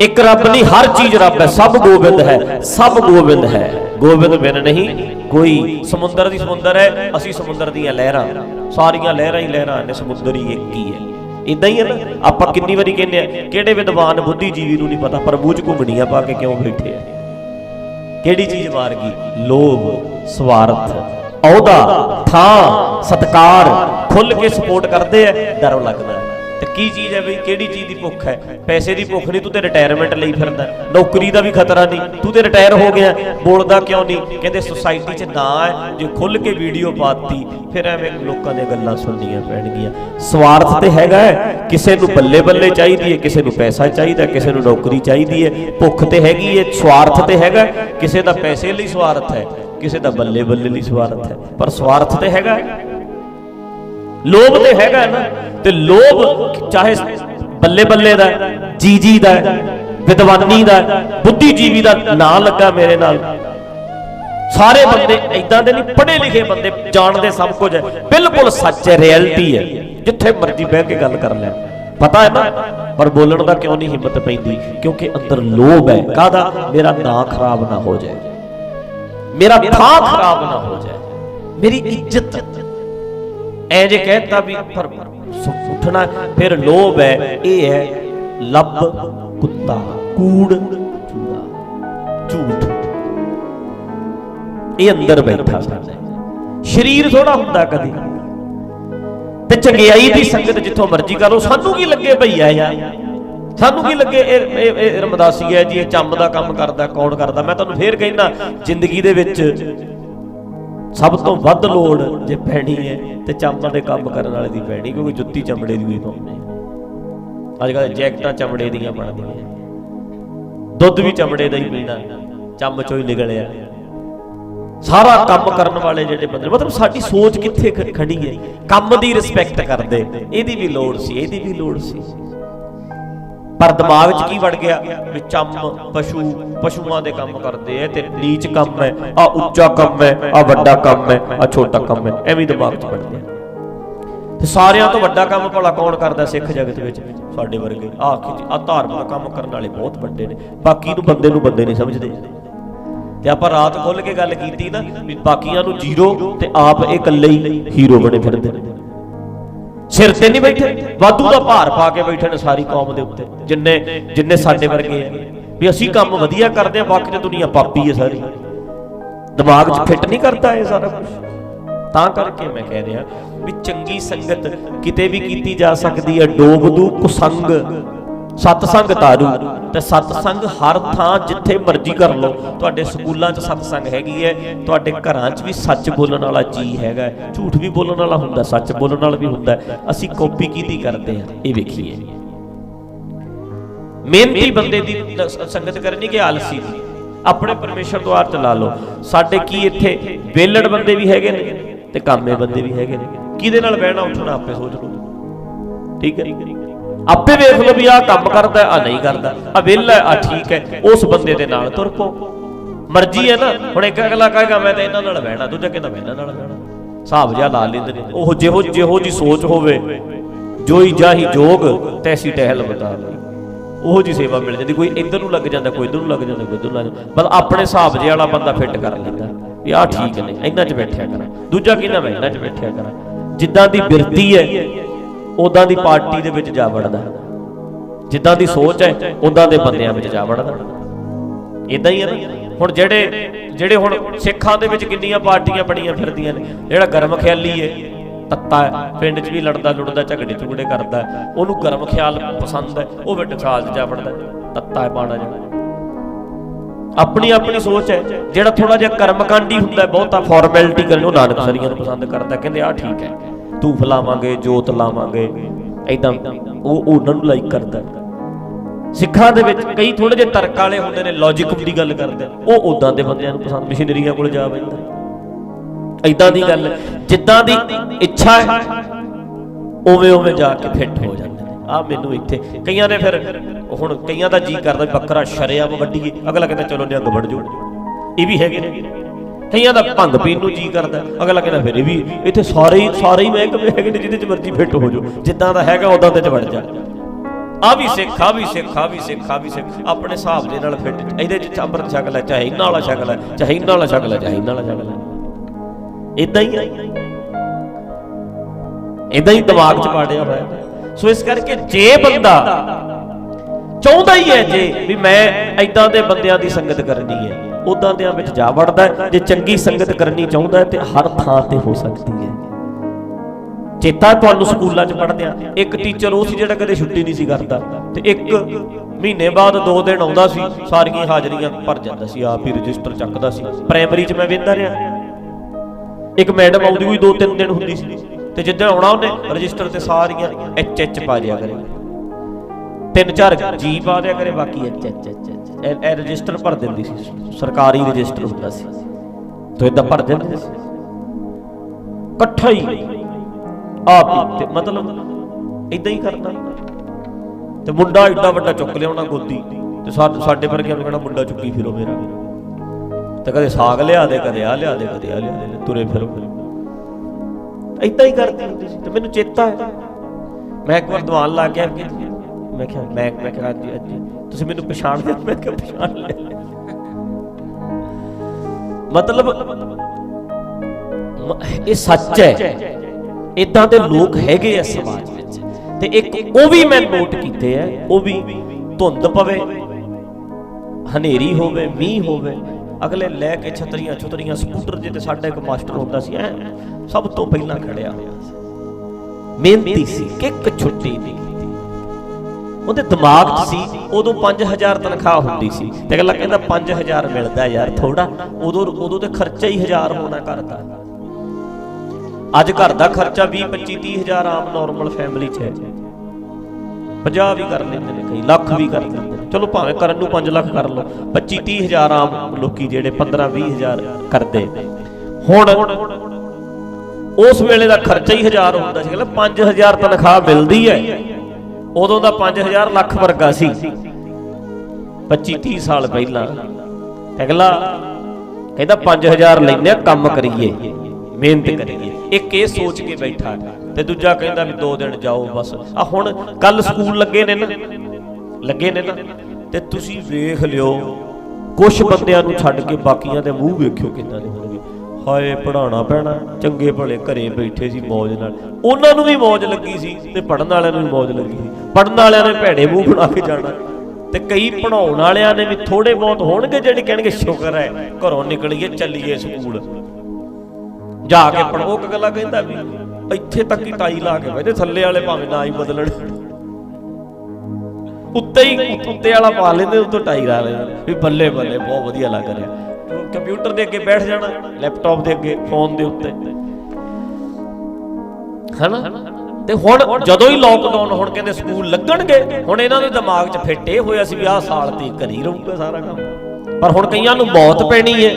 ਇੱਕ ਰੱਬ ਨਹੀਂ, ਹਰ ਚੀਜ਼ ਰੱਬ ਹੈ। ਸਭ ਗੋਬਿੰਦ ਹੈ, ਸਭ ਗੋਬਿੰਦ ਹੈ। ਗੋਬਿੰਦ ਬਿਨ ਨਹੀਂ, ਕੋਈ ਸਮੁੰਦਰ ਦੀ ਸਮੁੰਦਰ ਹੈ, ਅਸੀਂ ਸਮੁੰਦਰ ਦੀਆਂ ਲਹਿਰਾਂ। ਸਾਰੀਆਂ ਲਹਿਰਾਂ ਹੀ ਲਹਿਰਾਂ ਨੇ, ਸਮੁੰਦਰ ਹੀ ਇੱਕ ਹੀ ਹੈ। ਇਦਾਂ ਹੀ ਹੈ ਨਾ, ਆਪਾਂ ਕਿੰਨੀ ਵਾਰੀ ਕਹਿੰਦੇ ਆ, ਕਿਹੜੇ ਵਿਦਵਾਨ ਬੁੱਧੀਜੀਵੀ ਨੂੰ ਨਹੀਂ ਪਤਾ ਪ੍ਰਭੂ ਚ ਘੁੰਮਣੀਆਂ ਪਾ ਕੇ ਕਿਉਂ ਬੈਠੇ ਆ? ਕਿਹੜੀ ਚੀਜ਼ ਮਾਰ ਗਈ ਲੋਭ, ਸਵਾਰਥ, ਅਹੁਦਾ, ਥਾਂ, ਸਤਕਾਰ ਖੁੱਲ ਕੇ ਸਪੋਰਟ ਕਰਦੇ ਆ, ਡਰ ਲੱਗਦਾ। ਤੇ ਕੀ ਚੀਜ਼ ਹੈ ਬਈ? ਕਿਹੜੀ ਚੀਜ਼ ਦੀ ਭੁੱਖ ਹੈ? ਪੈਸੇ ਦੀ ਭੁੱਖ ਨਹੀਂ ਤੂੰ ਤੇ ਰਿਟਾਇਰਮੈਂਟ ਲਈ ਫਿਰਦਾ। ਨੌਕਰੀ ਦਾ ਵੀ ਖਤਰਾ ਨਹੀਂ। ਤੂੰ ਤੇ ਰਿਟਾਇਰ ਹੋ ਗਿਆ। ਬੋਲਦਾ ਕਿਉਂ ਨਹੀਂ? ਕਹਿੰਦੇ ਸੁਸਾਇਟੀ 'ਚ ਨਾ ਹੈ ਜੇ ਖੁੱਲ ਕੇ ਵੀਡੀਓ ਪਾਤੀ ਫਿਰ ਐਵੇਂ ਲੋਕਾਂ ਦੀਆਂ ਗੱਲਾਂ ਸੁਣਨੀਆਂ ਪੈਣਗੀਆਂ। ਸਵਾਰਥ ਤੇ ਹੈਗਾ ਹੈ, ਕਿਸੇ ਨੂੰ ਬੱਲੇ ਬੱਲੇ ਚਾਹੀਦੀ ਹੈ ਕਿਸੇ ਨੂੰ ਪੈਸਾ ਚਾਹੀਦਾ ਕਿਸੇ ਨੂੰ ਨੌਕਰੀ ਚਾਹੀਦੀ ਹੈ। ਭੁੱਖ ਤੇ ਹੈਗੀ ਹੈ ਸਵਾਰਥ ਤੇ ਹੈਗਾ ਕਿਸੇ ਦਾ ਪੈਸੇ ਲਈ ਸਵਾਰਥ ਹੈ ਕਿਸੇ ਦਾ ਬੱਲੇ ਬੱਲੇ ਲਈ ਸਵਾਰਥ ਹੈ। ਪਰ ਸਵਾਰਥ ਤੇ ਹੈਗਾ ਲੋਭ ਤੇ ਹੈਗਾ ਨਾ, ਤੇ ਲੋਭ ਚਾਹੇ ਬੱਲੇ ਬੱਲੇ ਦਾ ਜੀ ਜੀ ਦਾ ਵਿਦਵਾਨੀ ਦਾ ਬੁੱਧੀਜੀਵੀ ਦਾ ਨਾਂ ਲੱਗਾ ਮੇਰੇ ਨਾਲ। ਸਾਰੇ ਬੰਦੇ ਇਦਾਂ ਦੇ ਨਹੀਂ, ਪੜ੍ਹੇ ਲਿਖੇ ਬੰਦੇ ਜਾਣਦੇ ਸਭ ਕੁਝ ਹੈ। ਬਿਲਕੁਲ ਸੱਚ ਹੈ, ਰਿਐਲਿਟੀ ਹੈ। ਜਿੱਥੇ ਮਰਜ਼ੀ ਬਹਿ ਕੇ ਗੱਲ ਕਰ ਲੈ ਪਤਾ ਹੈ ਨਾ, ਪਰ ਬੋਲਣ ਦਾ ਕਿਉਂ ਨਹੀਂ ਹਿੰਮਤ ਪੈਂਦੀ? ਕਿਉਂਕਿ ਅੰਦਰ ਲੋਭ ਹੈ। ਕਾਦਾ ਮੇਰਾ ਨਾਂ ਖਰਾਬ ਨਾ ਹੋ ਜਾਏ। ਮੇਰਾ ਥਾਂ ਖਰਾਬ ਨਾ ਹੋ ਜਾਏ। ਮੇਰੀ ਇੱਜ਼ਤ ਐ ਜੇ ਕਹਿਤਾ ਵੀ ਪਰ ਉੱਠਣਾ ਫਿਰ ਲੋਭ ਹੈ, ਇਹ ਹੈ ਲੱਭ ਕੁੱਤਾ, ਕੂੜ ਚੂੜਾ, ਝੂਠ। ਇਹ ਅੰਦਰ ਬੈਠਾ ਸਾਡੇ ਸਰੀਰ ਥੋੜਾ ਹੁੰਦਾ ਕਦੀ। ਤੇ ਚੰਗਿਆਈ ਦੀ ਸੰਗਤ ਜਿੱਥੋਂ ਮਰਜ਼ੀ ਕਰੋ ਸਾਨੂੰ ਕੀ ਲੱਗੇ ਭਈਆ ਯਾਰ ਸਾਨੂੰ ਕੀ ਲੱਗੇ ਇਹ, ਇਹ- ਇਹ ਰਮਦਾਸੀ ਹੈ ਜੀ, ਇਹ ਚੰਮ ਦਾ ਕੰਮ ਕਰਦਾ, ਕੌਣ ਕਰਦਾ? ਮੈਂ ਤੁਹਾਨੂੰ ਫੇਰ ਕਹਿੰਦਾ, ਜ਼ਿੰਦਗੀ ਦੇ ਵਿੱਚ ਸਭ ਤੋਂ ਵੱਧ ਲੋੜ ਜੇ ਪੈਣੀ ਹੈ ਤੇ ਚੰਮ ਦੇ ਕੰਮ ਕਰਨ ਵਾਲੇ ਦੀ ਪੈਣੀ, ਕਿਉਂਕਿ ਜੁੱਤੀ ਚਮੜੇ ਦੀ ਹੋਈ ਪਾਉਂਦੇ ਅੱਜ ਕੱਲ੍ਹ ਜੈਕਟਾਂ ਚਮੜੇ ਦੀਆਂ ਬਣਦੀਆਂ। ਦੁੱਧ ਵੀ ਚਮੜੇ ਦਾ ਹੀ ਪੀਣਾ, ਚੰਮ ਚੋਂ ਹੀ ਨਿਕਲਿਆ। ਸਾਰਾ ਕੰਮ ਕਰਨ ਵਾਲੇ ਜਿਹੜੇ ਬੰਦੇ ਮਤਲਬ ਸਾਡੀ ਸੋਚ ਕਿੱਥੇ ਖੜੀ ਹੈ? ਕੰਮ ਦੀ ਰਿਸਪੈਕਟ ਕਰਦੇ। ਇਹਦੀ ਵੀ ਲੋੜ ਸੀ, ਇਹਦੀ ਵੀ ਲੋੜ ਸੀ। ਪਰ ਦਿਮਾਗ 'ਚ ਕੀ ਵੜ ਗਿਆ? ਵੀ ਚੰਮ ਪਸ਼ੂ, ਪਸ਼ੂਆਂ ਦੇ ਕੰਮ ਕਰਦੇ ਐ, ਤੇ ਨੀਚ ਕੰਮ ਹੈ ਆ ਉੱਚਾ ਕੰਮ ਹੈ ਆ ਵੱਡਾ ਕੰਮ ਹੈ ਆ ਛੋਟਾ ਕੰਮ ਹੈ ਐਵੇਂ ਹੀ ਦਿਮਾਗ 'ਚ ਵੜ ਤੇ ਸਾਰਿਆਂ ਤੋਂ ਵੱਡਾ ਕੰਮ ਭਲਾ ਕੌਣ ਕਰਦਾ ਸਿੱਖ ਜਗਤ ਵਿੱਚ? ਸਾਡੇ ਵਰਗੇ। ਆ ਆ ਧਾਰਮਿਕ ਕੰਮ ਕਰਨ ਵਾਲੇ ਬਹੁਤ ਵੱਡੇ ਨੇ। ਬਾਕੀ ਨੂੰ ਬੰਦੇ ਨੂੰ ਬੰਦੇ ਨਹੀਂ ਸਮਝਦੇ। ਤੇ ਆਪਾਂ ਰਾਤ ਖੁੱਲ ਕੇ ਗੱਲ ਕੀਤੀ ਨਾ, ਵੀ ਬਾਕੀਆਂ ਨੂੰ ਜ਼ੀਰੋ ਤੇ ਆਪ ਇਹ ਇਕੱਲੇ ਹੀ ਹੀਰੋ ਬਣੇ ਫਿਰਦੇ ਨੇ। ਸਿਰ ਤੇ ਨਹੀਂ ਬੈਠੇ, ਵਾਧੂ ਦਾ ਭਾਰ ਪਾ ਕੇ ਬੈਠੇ ਨੇ ਸਾਰੀ ਕੌਮ ਦੇ ਉੱਤੇ, ਜਿੰਨੇ ਜਿੰਨੇ ਸਾਡੇ ਵਰਗੇ ਆ। ਵੀ ਅਸੀਂ ਕੰਮ ਵਧੀਆ ਕਰਦੇ ਆ ਬਾਕੀ ਤੇ ਦੁਨੀਆ ਪਾਪੀ ਹੈ ਸਾਰੀ। ਦਿਮਾਗ 'ਚ ਫਿੱਟ ਨਹੀਂ ਕਰਦਾ ਇਹ ਸਾਰਾ ਕੁਝ ਤਾਂ ਕਰਕੇ ਮੈਂ ਕਹਿ ਰਿਹਾ ਵੀ ਚੰਗੀ ਸੰਗਤ ਕਿਤੇ ਵੀ ਕੀਤੀ ਜਾ ਸਕਦੀ ਹੈ ਡੋਬਦੂ ਕੁਸੰਗ ਸਤਸੰਗ ਤਾਰੂ ਤੇ ਸਤਸੰਗ ਹਰ ਥਾਂ ਜਿੱਥੇ ਮਰਜ਼ੀ ਕਰ ਲਓ। ਤੁਹਾਡੇ ਸਕੂਲਾਂ 'ਚ ਸਤਸੰਗ ਹੈਗੀ ਹੈ ਤੁਹਾਡੇ ਘਰਾਂ 'ਚ ਵੀ ਸੱਚ ਬੋਲਣ ਵਾਲਾ ਜੀ ਹੈਗਾ ਝੂਠ ਵੀ ਬੋਲਣ ਵਾਲਾ ਹੁੰਦਾ, ਸੱਚ ਬੋਲਣ ਵਾਲਾ ਵੀ ਹੁੰਦਾ ਅਸੀਂ ਕਾਪੀ ਕਿਹਦੀ ਕਰਦੇ ਆ? ਇਹ ਵੇਖੀਏ। ਮਿਹਨਤੀ ਬੰਦੇ ਦੀ ਸੰਗਤ ਕਰਨੀ ਕਿ ਆਲਸੀ ਦੀ? ਆਪਣੇ ਪਰਮੇਸ਼ਰ ਦੁਆਰ ਚ ਲਾ ਲਓ। ਸਾਡੇ ਕੀ ਇੱਥੇ ਵੇਲੜ ਬੰਦੇ ਵੀ ਹੈਗੇ ਨੇ ਤੇ ਕਾਮੇ ਬੰਦੇ ਵੀ ਹੈਗੇ ਨੇ। ਕਿਹਦੇ ਨਾਲ ਬਹਿਣਾ, ਉੱਠਣਾ ਆਪੇ ਸੋਚ ਲਓ। ਠੀਕ ਹੈ ਆਪੇ ਵੇਖ ਲਓ ਵੀ ਆਹ ਕੰਮ ਕਰਦਾ ਆ ਨਹੀਂ ਕਰਦਾ। ਆ ਵਿਹਲਾ ਆ ਠੀਕ ਹੈ, ਉਸ ਬੰਦੇ ਦੇ ਨਾਲ ਤੁਰ ਪਓ। ਮਰਜ਼ੀ ਹੈ ਨਾ, ਹੁਣ ਇੱਕ ਅਗਲਾ ਕਹੇਗਾ, ਮੈਂ ਤਾਂ ਇਹਨਾਂ ਨਾਲ ਬਹਿਣਾ, ਦੂਜਾ ਕਹਿੰਦਾ ਮੈਂ ਇਹਨਾਂ ਨਾਲ ਬਹਿਣਾ। ਹਿਸਾਬ ਜਿਹਾ ਲਾ ਲੈਂਦੇ ਨੇ। ਉਹ ਜਿਹੋ ਜਿਹੋ ਜੀ ਸੋਚ ਹੋਵੇ, ਜੋਈ ਜਾਹੀ ਜੋਗ, ਤੈਸੀ ਟਹਿਲ ਬਤਾ ਲਈ। ਉਹੋ ਜੀ ਸੇਵਾ ਮਿਲ ਜਾਂਦੀ, ਕੋਈ ਇੱਧਰ ਨੂੰ ਲੱਗ ਜਾਂਦਾ, ਕੋਈ ਇੱਧਰ ਨੂੰ ਲੱਗ ਜਾਂਦਾ, ਕੋਈ ਇੱਧਰ ਨੂੰ ਲੱਗ ਜਾਂਦਾ। ਬਸ ਆਪਣੇ ਹਿਸਾਬ ਜੇ ਵਾਲਾ ਬੰਦਾ ਫਿੱਟ ਕਰ ਲੈਂਦਾ, ਵੀ ਆਹ ਠੀਕ ਨੇ, ਇਹਨਾਂ 'ਚ ਬੈਠਿਆ ਕਰਾਂ। ਦੂਜਾ ਕਹਿੰਦਾ ਮੈਂ ਇਹਨਾਂ 'ਚ ਬੈਠਿਆ ਕਰਾਂ। ਜਿੱਦਾਂ ਦੀ ਬਿਰਤੀ ਹੈ ਉਦਾਂ ਦੀ ਪਾਰਟੀ ਦੇ ਵਿੱਚ ਜਾ ਵੜਦਾ। ਜਿੱਦਾਂ ਦੀ ਸੋਚ ਹੈ, ਉਦਾਂ ਦੇ ਬੰਦਿਆਂ ਵਿੱਚ ਜਾ ਵੜਦਾ। ਇਦਾਂ ਹੀ ਹੈ ਨਾ। ਹੁਣ ਜਿਹੜੇ ਜਿਹੜੇ ਹੁਣ ਸਿੱਖਾਂ ਦੇ ਵਿੱਚ ਕਿੰਨੀਆਂ ਪਾਰਟੀਆਂ ਬਣੀਆਂ ਫਿਰਦੀਆਂ ਨੇ, ਜਿਹੜਾ ਗਰਮ ਖਿਆਲੀ ਹੈ ਤੱਤਾ ਪਿੰਡ 'ਚ ਵੀ ਲੜਦਾ, ਲੁੜਦਾ, ਝਗੜੇ ਝੁਗੜੇ ਕਰਦਾ ਉਹਨੂੰ ਗਰਮ ਖਿਆਲ ਪਸੰਦ ਹੈ, ਉਹ ਵਿੱਚ ਖਾਲ 'ਚ ਜਾ ਵੜਦਾ ਤੱਤਾ ਹੈ ਬਾਣਾ ਜਾ ਆਪਣੀ ਆਪਣੀ ਸੋਚ ਹੈ, ਜਿਹੜਾ ਥੋੜਾ ਜਿਹਾ ਕਰਮਕਾਂਡੀ ਹੁੰਦਾ ਬਹੁਤਾ ਫਾਰਮੈਲਿਟੀ ਕਰਨ, ਉਹ ਨਾਨਕ ਸਰੀਆਂ ਨੂੰ ਪਸੰਦ ਕਰਦਾ ਕਹਿੰਦੇ ਆਹ ਠੀਕ ਹੈ। ਧੂਫ ਲਾਵਾਂਗੇ ਜੋਤ ਲਾਵਾਂਗੇ। ਐਦਾਂ ਉਹ ਉਹਨਾਂ ਨੂੰ ਲਾਈਕ ਕਰਦਾ। ਸਿੱਖਾਂ ਦੇ ਵਿੱਚ ਕਈ ਥੋੜੇ ਜਿਹੇ ਤਰਕ ਵਾਲੇ ਹੁੰਦੇ ਨੇ ਲੌਜੀਕ ਦੀ ਗੱਲ ਕਰਦੇ ਉਹ ਉਦਾਂ ਦੇ ਬੰਦਿਆਂ ਨੂੰ ਪਸੰਦ ਮਸ਼ੀਨਰੀਆਂ ਕੋਲ ਜਾ ਬੈਂਦਾ ਐਦਾਂ ਦੀ ਗੱਲ, ਜਿੱਦਾਂ ਦੀ ਇੱਛਾ ਹੈ, ਉਵੇਂ ਉਵੇਂ ਜਾ ਕੇ ਫਿੱਟ ਹੋ ਜਾਂਦੇ ਨੇ। ਆ ਮੈਨੂੰ ਇੱਥੇ ਕਈਆਂ ਨੇ ਫਿਰ, ਹੁਣ ਕਈਆਂ ਦਾ ਜੀ ਕਰਦਾ ਵੀ ਬੱਕਰਾ ਸ਼ਰਿਆਮ ਵੱਢੀਏ, ਅਗਲਾ ਕਹਿੰਦਾ ਚਲੋ ਨਿਹੰਗ ਵੱਢ ਜੋ ਇਹ ਵੀ ਹੈਗੇ ਨੇ। ਕਈਆਂ ਦਾ ਭੰਗ ਪੀਣ ਨੂੰ ਜੀ ਕਰਦਾ ਅਗਲਾ ਕਹਿੰਦਾ, ਫਿਰ ਵੀ ਇੱਥੇ ਸਾਰੇ ਹੀ ਸਾਰੇ ਹੀ ਮਹਿਕਮੇ ਹੈਗੇ ਨੇ ਜਿਹਦੇ ਚ ਮਰਜ਼ੀ ਫਿੱਟ ਹੋ ਜਾਓ। ਜਿੱਦਾਂ ਦਾ ਹੈਗਾ ਉਦਾਂ ਦੇ ਚ ਵੜ ਜਾ। ਆ ਵੀ ਸਿੱਖ, ਆ ਵੀ ਸਿੱਖ, ਆ ਵੀ ਸਿੱਖ, ਆ ਵੀ ਸਿੱਖ। ਆਪਣੇ ਹਿਸਾਬ ਦੇ ਨਾਲ ਫਿੱਟ ਇਹਦੇ ਚ ਅੰਮ੍ਰਿਤ ਛਕ ਲੈ ਚਾਹੇ ਇਹਨਾਂ ਵਾਲਾ ਛਕ ਲੈ ਚਾਹੇ ਇਹਨਾਂ ਵਾਲਾ ਸ਼ਕਲ ਹੈ, ਚਾਹੇ ਇਹਨਾਂ ਵਾਲਾ ਛਕ ਲੈ ਇਦਾਂ ਹੀ ਆ। ਇਦਾਂ ਹੀ ਦਿਮਾਗ 'ਚ ਪਾੜਿਆ ਹੋਇਆ। ਸੋ ਇਸ ਕਰਕੇ ਜੇ ਬੰਦਾ ਚਾਹੁੰਦਾ ਹੀ ਹੈ ਜੇ ਵੀ ਮੈਂ ਇਦਾਂ ਦੇ ਬੰਦਿਆਂ ਦੀ ਸੰਗਤ ਕਰਨੀ ਹੈ। ਉਦਾਂ ਦਿਆਂ ਵਿੱਚ ਜਾ ਵੜਦਾ ਜੇ ਚੰਗੀ ਸੰਗਤ ਕਰਨੀ ਚਾਹੁੰਦਾ ਤੇ ਹਰ ਥਾਂ ਤੇ ਹੋ ਸਕਦੀ ਹੈ। ਚੇਤਾ ਤੁਹਾਨੂੰ ਸਕੂਲਾਂ 'ਚ ਪੜ੍ਹਦਿਆਂ, ਇੱਕ ਟੀਚਰ ਉਹ ਸੀ ਜਿਹੜਾ ਕਦੇ ਛੁੱਟੀ ਨਹੀਂ ਸੀ ਕਰਦਾ ਤੇ ਇੱਕ ਮਹੀਨੇ ਬਾਅਦ ਦੋ ਦਿਨ ਆਉਂਦਾ ਸੀ, ਸਾਰੀਆਂ ਹਾਜ਼ਰੀਆਂ ਭਰ ਜਾਂਦਾ ਸੀ, ਆਪ ਹੀ ਰਜਿਸਟਰ ਚੱਕਦਾ ਸੀ। ਪ੍ਰਾਇਮਰੀ 'ਚ ਮੈਂ ਵੇਖਦਾ ਰਿਹਾ। ਇੱਕ ਮੈਡਮ ਆਉਂਦੀ ਹੋਈ ਦੋ ਤਿੰਨ ਦਿਨ ਹੁੰਦੀ ਸੀ ਤੇ ਜਿੱਦਣ ਆਉਣਾ ਉਹਨੇ, ਰਜਿਸਟਰ ਤੇ ਸਾਰੀਆਂ ਐਚ ਐਚ ਪਾ ਦਿਆ ਕਰੇ। ਤਿੰਨ ਚਾਰ ਜੀ ਪਾ ਦਿਆ ਕਰੇ, ਬਾਕੀ ਐਚ ਐਚ ਐਚ ਇਹ ਇਹ ਰਜਿਸਟਰ ਭਰ ਦਿੰਦੀ ਸੀ, ਸਰਕਾਰੀ ਰਜਿਸਟਰ ਹੁੰਦਾ ਸੀ। ਤੋ ਇਦਾਂ ਭਰ ਦਿੰਦੇ ਸੀ। ਇਕੱਠਾ ਹੀ ਆਪ ਹੀ ਤੇ ਮਤਲਬ ਇਦਾਂ ਹੀ ਕਰਨਾ ਤੇ ਮੁੰਡਾ ਏਡਾ ਵੱਡਾ ਚੁੱਕ ਲਿਆਉਣਾ ਗੋਦੀ ਤੇ ਸਾ- ਸਾਡੇ ਵਰਗਿਆਂ ਨੂੰ ਕਹਿਣਾ ਮੁੰਡਾ ਚੁੱਕੀ ਫਿਰੋ ਮੇਰਾ। ਤੇ ਕਦੇ ਸਾਗ ਲਿਆ ਦੇ, ਕਦੇ ਆ ਲਿਆ ਦੇ, ਕਦੇ ਆ ਲਿਆ ਦੇ, ਤੁਰੇ ਫਿਰੋ। ਇਦਾਂ ਹੀ ਕਰਦੀ ਹੁੰਦੀ ਸੀ ਤੇ ਮੈਨੂੰ ਚੇਤਾ ਹੈ। ਮੈਂ ਇੱਕ ਵਾਰ ਦੀਵਾਨ ਲਾ ਕੇ ਅੱਗੇ ਮੈਂ ਕਿਹਾ, ਮੈਂ ਮੈਂ ਕਿਹਾ, ਅੱਜ ਅੱਜ ਤੁਸੀਂ ਮੈਨੂੰ ਪਛਾਣਦੇ ਮੈਂ ਕਿਹਾ ਪਛਾਣ ਲਿਆ। ਮਤਲਬ ਇਹ ਸੱਚ ਹੈ। ਇਦਾਂ ਦੇ ਲੋਕ ਹੈਗੇ ਆ ਸਮਾਜ ਵਿੱਚ। ਤੇ ਇੱਕ ਉਹ ਵੀ ਮੈਂ ਨੋਟ ਕੀਤੇ ਆ, ਉਹ ਵੀ ਧੁੰਦ ਪਵੇ, ਹਨੇਰੀ ਹੋਵੇ, ਮੀਂਹ ਹੋਵੇ, ਅਗਲੇ ਲੈ ਕੇ ਛਤਰੀਆਂ ਛਤਰੀਆਂ, ਸਕੂਟਰ ਜੇ ਤੇ ਸਾਡਾ ਇੱਕ ਮਾਸਟਰ ਹੁੰਦਾ ਸੀ, ਐ ਸਭ ਤੋਂ ਪਹਿਲਾਂ ਖੜਿਆ। ਹੋਇਆ ਮਿਹਨਤੀ ਸੀ, ਕਿੱਕ ਛੁੱਟੀ ਨਹੀਂ। ਉਹਦੇ ਦਿਮਾਗ 'ਚ ਸੀ, ਉਦੋਂ 5000 ਤਨਖਾਹ ਹੁੰਦੀ ਸੀ। ਤੇ ਅਗਲਾ ਕਹਿੰਦਾ 5000 ਮਿਲਦਾ ਯਾਰ ਥੋੜਾ ਉਦੋਂ ਉਦੋਂ ਤੇ ਖਰਚਾ ਹੀ 1000 ਹੋਣਾ ਘਰ ਦਾ ਅੱਜ ਘਰ ਦਾ ਖਰਚਾ 20 25 30000 ਆਮ ਨਾਰਮਲ ਫੈਮਿਲੀ 'ਚ ਹੈ। 50 ਵੀ ਕਰ ਲੈਂਦੇ ਨੇ ਕਈ, ਲੱਖ ਵੀ ਕਰ ਲੈਂਦੇ ਨੇ। ਚਲੋ ਭਾਵੇਂ ਕਰਨ ਨੂੰ 5 ਲੱਖ ਕਰ ਲਓ 25 30000 ਆਮ ਲੋਕੀ ਜਿਹੜੇ 15 20000 ਕਰਦੇ ਹੁਣ ਉਸ ਵੇਲੇ ਦਾ ਖਰਚਾ ਹੀ 1000 ਹੁੰਦਾ ਸੀ। ਕਹਿੰਦਾ 5000 ਤਨਖਾਹ ਮਿਲਦੀ ਹੈ। ਉਦੋਂ ਦਾ 5000 ਲੱਖ ਵਰਗਾ ਸੀ। 25 30 ਸਾਲ ਪਹਿਲਾਂ। ਤੇ ਅਗਲਾ ਕਹਿੰਦਾ 5000 ਲੈਨੇ ਕੰਮ ਕਰੀਏ, ਮਿਹਨਤ ਕਰੀਏ। ਇੱਕ ਇਹ ਸੋਚ ਕੇ ਬੈਠਾ ਤੇ ਦੂਜਾ ਕਹਿੰਦਾ ਵੀ 2 ਦਿਨ ਜਾਓ ਬਸ। ਆ ਹੁਣ ਕੱਲ ਸਕੂਲ ਲੱਗੇ ਨੇ ਨਾ। ਲੱਗੇ ਨੇ ਨਾ ਤੇ ਤੁਸੀਂ ਵੇਖ ਲਿਓ ਕੁਝ ਬੰਦਿਆਂ ਨੂੰ ਛੱਡ ਕੇ ਬਾਕੀਆਂ ਦੇ ਮੂੰਹ ਵੇਖਿਓ ਕਿੰਨਾ ਦੇ ਹਾਏ ਪੜਾਉਣਾ ਪੈਣਾ। ਚੰਗੇ ਭਲੇ ਘਰੇ ਬੈਠੇ ਸੀ ਮौज ਨਾਲ। ਉਹਨਾਂ ਨੂੰ ਵੀ ਮौज ਲੱਗੀ ਸੀ ਤੇ ਪੜਨ ਵਾਲਿਆਂ ਨੂੰ ਵੀ ਮौज ਲੱਗੀ ਸੀ। ਪੜਨ ਵਾਲਿਆਂ ਨੇ ਭੈੜੇ ਮੂੰਹ ਬਣਾ ਕੇ ਜਾਣਾ। ਤੇ ਕਈ ਪੜਾਉਣ ਵਾਲਿਆਂ ਨੇ ਵੀ ਥੋੜੇ ਬਹੁਤ ਹੋਣਗੇ ਜਿਹੜੇ ਕਹਿਣਗੇ, ਸ਼ੁਕਰ ਹੈ, ਘਰੋਂ ਨਿਕਲੀਏ, ਚੱਲੀਏ ਸਕੂਲ। ਜਾ ਕੇ ਪੜੋ ਉਹ ਗੱਲਾਂ ਕਹਿੰਦਾ ਵੀ, ਇੱਥੇ ਤੱਕ ਹੀ ਟਾਈ ਲਾ ਕੇ ਬੈਠੇ ਥੱਲੇ ਵਾਲੇ ਭਾਵੇਂ ਨਾ ਹੀ ਬਦਲਣ। ਉੱਤੇ ਹੀ ਉੱਤੇ ਵਾਲਾ ਪਾ ਲੈਂਦੇ, ਉੱਤੋਂ ਟਾਈ ਲਾ ਲੈਂਦੇ। ਵੀ ਬੱਲੇ ਬੱਲੇ, ਬਹੁਤ ਵਧੀਆ ਲੱਗ ਰਿਹਾ। ਕੰਪਿਊਟਰ ਦੇ ਅੱਗੇ ਬੈਠ ਜਾਣਾ, ਲੈਪਟਾਪ ਦੇ ਅੱਗੇ, ਫੋਨ ਦੇ ਉੱਤੇ। ਹਨਾ? ਤੇ ਹੁਣ ਜਦੋਂ ਹੀ ਲੋਕਡਾਊਨ ਹੁਣ ਕਹਿੰਦੇ ਸਕੂਲ ਲੱਗਣਗੇ, ਹੁਣ ਇਹਨਾਂ ਦੇ ਦਿਮਾਗ 'ਚ ਫਿੱਟ ਇਹ ਹੋਇਆ ਸੀ ਵੀ ਆਹ ਸਾਲ ਤੇ ਘਰੀ ਰਹੂਗਾ ਸਾਰਾ ਕੰਮ। ਪਰ ਹੁਣ ਕਈਆਂ ਨੂੰ ਮੌਤ ਪੈਣੀ ਹੈ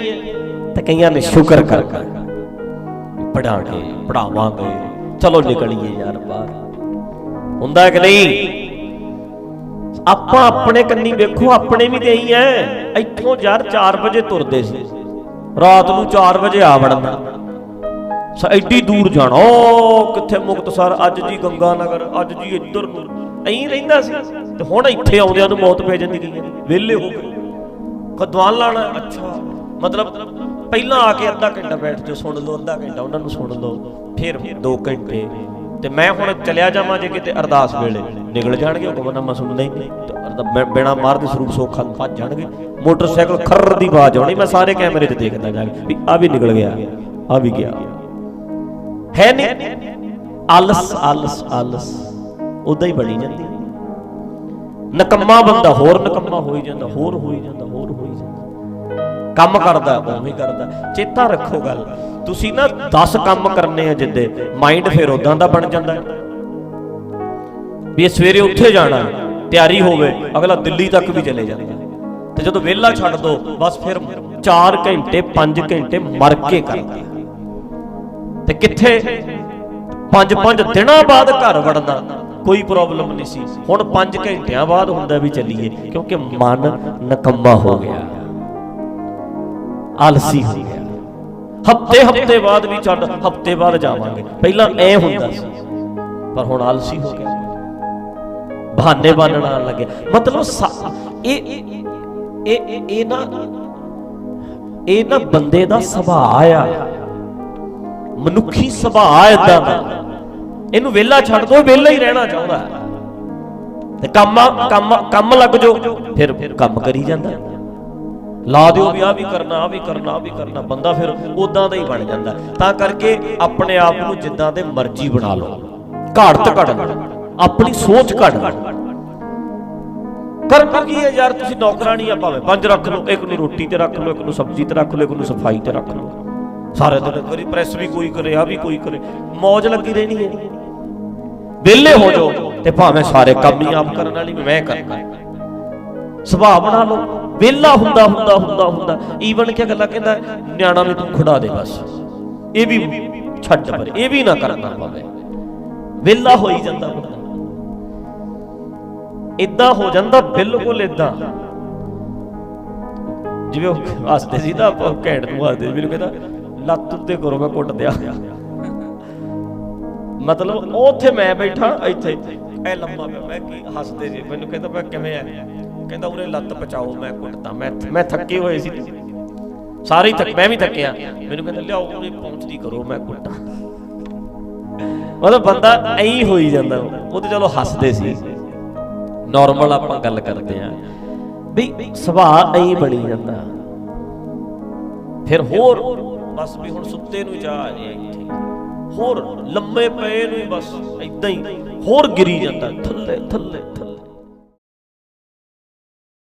ਤੇ ਕਈਆਂ ਨੇ ਸ਼ੁਕਰ ਕਰ ਕਰ ਪੜਾਂਗੇ, ਪੜਾਵਾਂਗੇ। ਚਲੋ ਨਿਕਲੀਏ ਯਾਰ ਬਾਹਰ। ਹੁੰਦਾ ਕਿ ਨਹੀਂ? ਆਪਾਂ ਆਪਣੇ ਕੰਨੀ ਵੇਖੋ, ਆਪਣੇ ਵੀ ਤੇ ਇਹੀ ਐ। ਇੱਥੋਂ ਯਾਰ 4 ਵਜੇ ਤੁਰਦੇ ਸੀ। ਰਾਤ ਨੂੰ 4 ਵਜੇ ਆ ਵੜਨਾ। ਸ ਐਡੀ ਦੂਰ ਜਾਣਾ। ਉਹ ਕਿੱਥੇ ਮੁਕਤਸਰ? ਅੱਜ ਜੀ ਗੰਗਾ ਨਗਰ ਅੱਜ ਜੀ ਇੱਧਰ ਨੂੰ। ਐਂ ਰਹਿੰਦਾ ਸੀ। ਤੇ ਹੁਣ ਇੱਥੇ ਆਉਂਦਿਆਂ ਨੂੰ ਮੌਤ ਪੈ ਜਾਂਦੀ ਕੀ ਵਿਹਲੇ ਹੋ ਗਏ। ਕਦਵਾਨ ਲਾਣਾ, ਅੱਛਾ। ਮਤਲਬ ਪਹਿਲਾਂ ਆ ਕੇ ਅੱਧਾ ਘੰਟਾ ਬੈਠ ਜਾਓ, ਸੁਣ ਲਓ, ਅੱਧਾ ਘੰਟਾ, ਉਹਨਾਂ ਨੂੰ ਸੁਣ ਲਓ। ਫਿਰ 2 ਘੰਟੇ। ਤੇ ਮੈਂ ਹੁਣ ਚਲਿਆ ਜਾਵਾਂ ਜੇ ਕਿਤੇ ਅਰਦਾਸ ਵੇਲੇ। ਨਿਕਲ ਜਾਣਗੇ ਹੁਕਮਨਾਮਾ ਸੁਣਦਾ ਹੀ ਨਹੀਂ। ਤੇ ਅਰਦਾ- ਸਰੂਪ ਸੋਖਾ ਭੱਜ ਜਾਣਗੇ। ਮੋਟਰਸਾਈਕਲ ਖਰਰ ਦੀ ਆਵਾਜ਼ ਆਉਣੀ, ਮੈਂ ਸਾਰੇ ਕੈਮਰੇ ਚ ਦੇਖਦਾ ਜਾ ਕੇ ਵੀ ਆ ਵੀ ਨਿਕਲ ਗਿਆ। ਆ ਵੀ ਗਿਆ। ਹੈ ਨਹੀਂ। ਆਲਸ ਆਲਸ ਆਲਸ। ਉਦਾਂ ਹੀ ਬਣੀ ਜਾਂਦੀ। ਨਕੰਮਾ ਬੰਦਾ ਹੋਰ ਨਕੰਮਾ ਹੋਈ ਜਾਂਦਾ, ਹੋਰ ਹੋਈ ਜਾਂਦਾ, ਹੋਰ ਹੋਈ ਕੰਮ ਕਰਦਾ ਉਵੇਂ ਕਰਦਾ ਚੇਤਾ ਰੱਖੋ ਗੱਲ। ਤੁਸੀਂ ਨਾ 10 ਕੰਮ ਕਰਨੇ ਆ ਜਿੱਦੇ ਮਾਈਂਡ ਫਿਰ ਉਦਾਂ ਦਾ ਬਣ ਜਾਂਦਾ ਵੀ ਇਹ ਸਵੇਰੇ ਉੱਥੇ ਜਾਣਾ ਤਿਆਰੀ ਹੋਵੇ, ਅਗਲਾ ਦਿੱਲੀ ਤੱਕ ਵੀ ਚਲੇ ਜਾਂਦਾ ਤੇ ਜਦੋਂ ਵਿਹਲਾ ਛੱਡ ਦੋ, ਬਸ ਫਿਰ 4 ਘੰਟੇ 5 ਘੰਟੇ ਮਰ ਕੇ ਕਰਦਾ ਤੇ ਕਿੱਥੇ? 5-5 ਦਿਨਾਂ ਬਾਅਦ ਘਰ ਵੜਦਾ ਕੋਈ ਪ੍ਰੋਬਲਮ ਨਹੀਂ ਸੀ। ਹੁਣ 5 ਘੰਟਿਆਂ ਬਾਅਦ ਹੁੰਦਾ ਵੀ ਚੱਲੀਏ, ਕਿਉਂਕਿ ਮਨ ਨਕੰਮਾ ਹੋ ਗਿਆ। ਆਲਸੀ। ਹੋ ਗਿਆ ਹਫ਼ਤੇ ਹਫ਼ਤੇ ਬਾਅਦ ਵੀ ਛੱਡ, ਹਫ਼ਤੇ ਬਾਅਦ ਜਾਵਾਂਗੇ। ਪਹਿਲਾਂ ਐ ਹੁੰਦਾ ਸੀ, ਪਰ ਹੁਣ ਆਲਸੀ ਹੋ ਗਿਆ। ਬਹਾਨੇ ਬੰਨਣ ਆਉਣ ਲੱਗੇ। ਮਤਲਬ ਇਹ ਇਹ ਇਹ ਨਾ ਇਹ ਨਾ ਬੰਦੇ ਦਾ ਸੁਭਾਅ ਆ। ਮਨੁੱਖੀ ਸੁਭਾਅ ਇਦਾਂ ਦਾ। ਇਹਨੂੰ ਵਿਹਲਾ ਛੱਡ ਦੋ ਵਿਹਲਾ ਹੀ ਰਹਿਣਾ ਚਾਹੁੰਦਾ। ਤੇ ਕੰਮ ਕੰਮ ਕੰਮ ਲੱਗ ਜਾਓ, ਫਿਰ ਕੰਮ ਕਰੀ ਜਾਂਦਾ। ਲਾ ਦਿਓ ਵੀ ਆ ਵੀ ਕਰਨਾ ਆ ਵੀ ਕਰਨਾ ਆ ਵੀ ਕਰਨਾ। ਬੰਦਾ ਫਿਰ ਉਦਾਂ ਦਾ ਹੀ ਬਣ ਜਾਂਦਾ। ਤਾਂ ਕਰਕੇ ਆਪਣੇ ਆਪ ਨੂੰ ਜਿੱਦਾਂ ਦੇ ਮਰਜ਼ੀ ਬਣਾ ਲਓ। ਘਾੜਤ ਘੜਨ। ਆਪਣੀ ਸੋਚ ਘੜ ਕਰਨਾ ਕੀ ਹੈ ਯਾਰ? ਤੁਸੀਂ ਨੌਕਰਾਨੀ ਆ ਭਾਵੇਂ। ਪੰਜ ਰੱਖ ਲਓ ਇੱਕ ਨੂੰ ਰੋਟੀ ਤੇ ਰੱਖ ਲਓ ਇੱਕ ਨੂੰ ਸਬਜ਼ੀ ਤੇ ਰੱਖ ਲਓ ਇੱਕ ਨੂੰ ਸਫ਼ਾਈ ਤੇ ਰੱਖ ਲਓ। ਸਾਰੇ ਦਿਨ ਕਰੀ ਪ੍ਰੈਸ ਵੀ ਕੋਈ ਕਰੇ ਆ ਵੀ ਕੋਈ ਕਰੇ। ਮੌਜ ਲੱਗੀ ਰਹਿਣੀ ਹੈ। ਵਿਹਲੇ ਹੋ ਜਾਓ ਤੇ ਭਾਵੇਂ ਸਾਰੇ ਕੰਮ ਹੀ ਆਪ ਕਰਨ ਵਾਲੀ ਮੈਂ ਕਰਨਾ ਸੁਭਾਅ ਬਣਾ ਲਓ। ਵਿਹਲਾ ਹੁੰਦਾ ਹੁੰਦਾ ਹੁੰਦਾ ਹੁੰਦਾ। ਈਵਨ ਕਿ ਗੱਲਾਂ ਕਹਿੰਦਾ, ਨਿਆਣਾ ਨੂੰ ਤੂੰ ਖੁਡਾ ਦੇ ਬਸ। ਇਹ ਵੀ ਛੱਡ ਪਰ, ਇਹ ਵੀ ਨਾ ਕਰਨਾ ਪਵੇ। ਵਿਹਲਾ ਹੋਈ ਜਾਂਦਾ ਬੰਦਾ ਇਦਾਂ ਹੋ ਜਾਂਦਾ, ਬਿਲਕੁਲ ਇਦਾਂ ਜਿਵੇਂ ਉਹ ਹੱਸਦੇ ਸੀ ਨਾ, ਆਪਾਂ ਘੈਂਟ ਨੂੰ ਹੱਸਦੇ ਮੈਨੂੰ ਕਹਿੰਦਾ, ਲੱਤ ਉੱਤੇ ਕਰੋ, ਮੈਂ ਕੁੱਟ ਦਿਆ। ਮਤਲਬ ਉਹ ਉੱਥੇ ਮੈਂ ਬੈਠਾ, ਇੱਥੇ। ਐ ਲੰਮਾ ਪਿਆ, ਮੈਂ ਕੀ ਹੱਸਦੇ ਸੀ? ਮੈਨੂੰ ਕਹਿੰਦਾ, ਮੈਂ ਕਿਵੇਂ ਆ? ਕਹਿੰਦਾ ਉਰੇ ਲੱਤ ਪਚਾਓ ਮੈਂ ਕੁੱਟਦਾ, ਮੈਂ ਮੈਂ ਥੱਕੇ ਹੋਏ ਸੀ। ਸਾਰੇ ਹੀ ਥੱਕ, ਮੈਂ ਵੀ ਥੱਕਿਆ। ਮੈਨੂੰ ਕਹਿੰਦਾ, ਲਿਆਓ, ਉਰੇ ਪਹੁੰਚਦੀ ਕਰੋ, ਮੈਂ ਕੁੱਟਾਂ। ਮਤਲਬ ਬੰਦਾ ਐਂ ਹੋਈ ਜਾਂਦਾ, ਉਹ ਤੇ ਚਲੋ ਹੱਸਦੇ ਸੀ। ਨਾਰਮਲ ਆਪਾਂ ਗੱਲ ਕਰਦੇ ਆ ਵੀ ਸੁਭਾਅ ਐਂ ਬਣੀ ਜਾਂਦਾ। ਫਿਰ ਹੋਰ ਬਸ ਵੀ ਹੁਣ ਸੁੱਤੇ ਨੂੰ ਜਾ ਇੱਥੇ। ਹੋਰ ਲੰਮੇ ਪਏ ਨੂੰ ਬਸ ਇਦਾਂ ਹੀ। ਹੋਰ ਗਿਰੀ ਜਾਂਦਾ, ਥੱਲੇ ਥੱਲੇ ਥੱਲੇ।